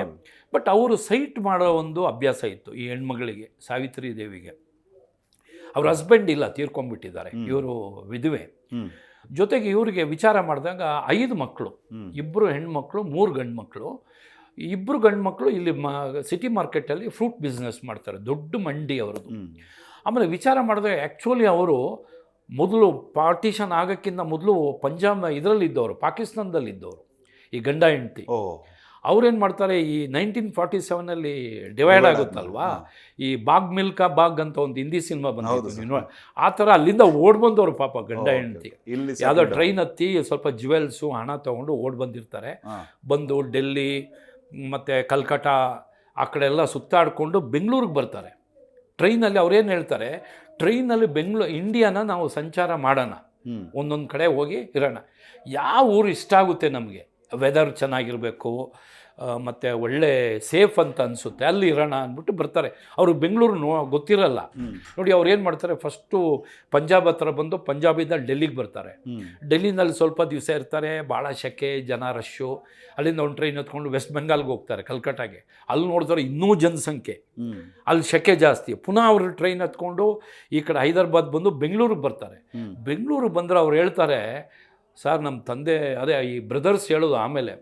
ಬಟ್ ಅವರು ಸೈಟ್ ಮಾಡೋ ಒಂದು ಅಭ್ಯಾಸ ಇತ್ತು ಈ ಹೆಣ್ಮಗಳಿಗೆ ಸಾವಿತ್ರಿ ದೇವಿಗೆ. ಅವ್ರ ಹಸ್ಬೆಂಡ್ ಇಲ್ಲ ತೀರ್ಕೊಂಡ್ಬಿಟ್ಟಿದ್ದಾರೆ. ಇವರು ವಿಧವೆ. ಜೊತೆಗೆ ಇವರಿಗೆ ವಿಚಾರ ಮಾಡಿದಾಗ ಐದು ಮಕ್ಕಳು ಇಬ್ಬರು ಹೆಣ್ಮಕ್ಳು ಮೂರು ಗಂಡು ಮಕ್ಕಳು ಇಬ್ಬರು ಗಂಡು ಮಕ್ಕಳು ಇಲ್ಲಿ ಮ ಸಿಟಿ ಮಾರ್ಕೆಟಲ್ಲಿ ಫ್ರೂಟ್ ಬಿಸ್ನೆಸ್ ಮಾಡ್ತಾರೆ ದೊಡ್ಡ ಮಂಡಿ ಅವ್ರದ್ದು. ಆಮೇಲೆ ವಿಚಾರ ಮಾಡಿದಾಗ ಆ್ಯಕ್ಚುಲಿ ಅವರು ಮೊದಲು ಪಾರ್ಟಿಷನ್ ಆಗೋಕ್ಕಿಂತ ಮೊದಲು ಪಂಜಾಬ್ ಇದರಲ್ಲಿದ್ದವರು ಪಾಕಿಸ್ತಾನದಲ್ಲಿದ್ದವರು ಈ ಗಂಡ ಹೆಂಡತಿ. ಅವ್ರೇನು ಮಾಡ್ತಾರೆ ಈ ನೈನ್ಟೀನ್ ಫಾರ್ಟಿ ಸೆವೆನಲ್ಲಿ ಡಿವೈಡ್ ಆಗುತ್ತಲ್ವಾ? ಈ ಬಾಗ್ ಮಿಲ್ಕಾ ಬಾಗ್ ಅಂತ ಒಂದು ಹಿಂದಿ ಸಿನಿಮಾ ಬಂದಿತ್ತು ಆ ಥರ ಅಲ್ಲಿಂದ ಓಡ್ ಬಂದವರು ಪಾಪ ಗಂಡ ಹೆಂಡತಿ. ಯಾವುದೋ ಟ್ರೈನ್ ಹತ್ತಿ ಸ್ವಲ್ಪ ಜ್ಯುವೆಲ್ಸು ಹಣ ತೊಗೊಂಡು ಓಡ್ ಬಂದಿರ್ತಾರೆ. ಬಂದು ಡೆಲ್ಲಿ ಮತ್ತು ಕಲ್ಕಟಾ ಆ ಕಡೆ ಎಲ್ಲ ಸುತ್ತಾಡಿಕೊಂಡು ಬೆಂಗಳೂರಿಗೆ ಬರ್ತಾರೆ. ಟ್ರೈನಲ್ಲಿ ಅವ್ರೇನು ಹೇಳ್ತಾರೆ ಟ್ರೈನಲ್ಲಿ ಬೆಂಗಳೂರು ಇಂಡಿಯಾನ ನಾವು ಸಂಚಾರ ಮಾಡೋಣ. ಒಂದೊಂದು ಕಡೆ ಹೋಗಿ ಇರೋಣ. ಯಾವ ಊರು ಇಷ್ಟ ಆಗುತ್ತೆ ನಮಗೆ? ವೆದರ್ ಚೆನ್ನಾಗಿರಬೇಕು ಮತ್ತು ಒಳ್ಳೆ ಸೇಫ್ ಅಂತ ಅನಿಸುತ್ತೆ. ಅಲ್ಲಿ ಇರೋಣ ಅಂದ್ಬಿಟ್ಟು ಬರ್ತಾರೆ. ಅವರು ಬೆಂಗಳೂರು ನೋ ಗೊತ್ತಿರಲ್ಲ. ನೋಡಿ ಅವ್ರು ಏನು ಮಾಡ್ತಾರೆ ಫಸ್ಟು ಪಂಜಾಬ್ ಹತ್ರ ಬಂದು ಪಂಜಾಬಿಂದ ಡೆಲ್ಲಿಗೆ ಬರ್ತಾರೆ. ಡೆಲ್ಲಿನಲ್ಲಿ ಸ್ವಲ್ಪ ದಿವಸ ಇರ್ತಾರೆ ಭಾಳ ಶೆಕೆ ಜನ ರಶ್ಶು. ಅಲ್ಲಿಂದ ಒಂದು ಟ್ರೈನ್ ಹತ್ಕೊಂಡು ವೆಸ್ಟ್ ಬೆಂಗಾಲ್ಗೆ ಹೋಗ್ತಾರೆ ಕಲ್ಕಟ್ಟಾಗೆ ಅಲ್ಲಿ ನೋಡಿದ್ರೆ ಇನ್ನೂ ಜನಸಂಖ್ಯೆ. ಅಲ್ಲಿ ಶೆಕೆ ಜಾಸ್ತಿ. ಪುನಃ ಅವರು ಟ್ರೈನ್ ಹತ್ಕೊಂಡು ಈ ಕಡೆ ಹೈದರಾಬಾದ್ ಬಂದು ಬೆಂಗಳೂರಿಗೆ ಬರ್ತಾರೆ. ಬೆಂಗಳೂರು ಬೆಂಗಳೂರಿಗೆ ಬಂದರೆ ಅವ್ರು ಹೇಳ್ತಾರೆ ಸರ್ ನಮ್ಮ ತಂದೆ ಅದೇ ಈ ಬ್ರದರ್ಸ್ ಹೇಳೋದು ಆಮೇಲೆ.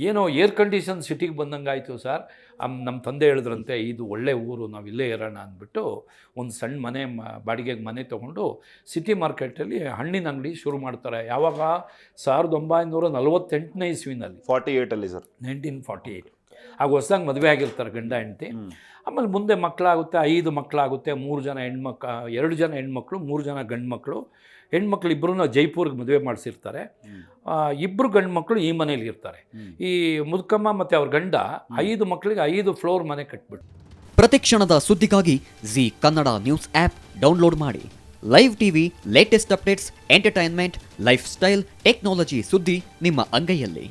ಏನೋ ಏರ್ ಕಂಡೀಷನ್ ಸಿಟಿಗೆ ಬಂದಂಗೆ ಆಯಿತು ಸರ್ ನಮ್ಮ ತಂದೆ ಹೇಳಿದ್ರಂತೆ ಇದು ಒಳ್ಳೆ ಊರು ನಾವು ಇಲ್ಲೇ ಇರೋಣ ಅಂದ್ಬಿಟ್ಟು ಒಂದು ಸಣ್ಣ ಮನೆ ಮ- ಬಾಡಿಗೆಗೆ ಮನೆ ತೊಗೊಂಡು ಸಿಟಿ ಮಾರ್ಕೆಟಲ್ಲಿ ಹಣ್ಣಿನ ಅಂಗಡಿ ಶುರು ಮಾಡ್ತಾರೆ. ಯಾವಾಗ? ಸಾವಿರದ ಒಂಬೈನೂರ ನಲವತ್ತೆಂಟನೇ ಇಸ್ವಿನಲ್ಲಿ. ಫಾರ್ಟಿ ಏಯ್ಟಲ್ಲಿ ಸರ್ ನೈನ್ಟೀನ್ ಫಾರ್ಟಿ ಏಯ್ಟ್ ಆಗ ಹೊಸದಾಗಿ ಮದುವೆ ಆಗಿರ್ತಾರೆ ಗಂಡ ಹೆಂಡತಿ. ಆಮೇಲೆ ಮುಂದೆ ಮಕ್ಕಳಾಗುತ್ತೆ ಐದು ಮಕ್ಕಳಾಗುತ್ತೆ ಮೂರು ಜನ ಹೆಣ್ಮಕ್ ಎರಡು ಜನ ಹೆಣ್ಮಕ್ಳು ಮೂರು ಜನ ಗಂಡು ಮಕ್ಕಳು ಹೆಣ್ಮಕ್ಳು ಇಬ್ಬರೂ ಜೈಪುರ್ಗೆ ಮದುವೆ ಮಾಡಿಸಿರ್ತಾರೆ. ಇಬ್ಬರು ಗಂಡು ಮಕ್ಕಳು ಈ ಮನೇಲಿ ಇರ್ತಾರೆ ಈ ಮುದುಕಮ್ಮ ಮತ್ತು ಅವ್ರ ಗಂಡ ಐದು ಮಕ್ಕಳಿಗೆ ಐದು ಫ್ಲೋರ್ ಮನೆ ಕಟ್ಬಿಟ್ಟು ಪ್ರತಿಕ್ಷಣದ ಸುದ್ದಿಗಾಗಿ Zee Kannada news app download ಮಾಡಿ. Live TV latest updates entertainment lifestyle technology ಸುದ್ದಿ ನಿಮ್ಮ ಅಂಗೈಯಲ್ಲಿ.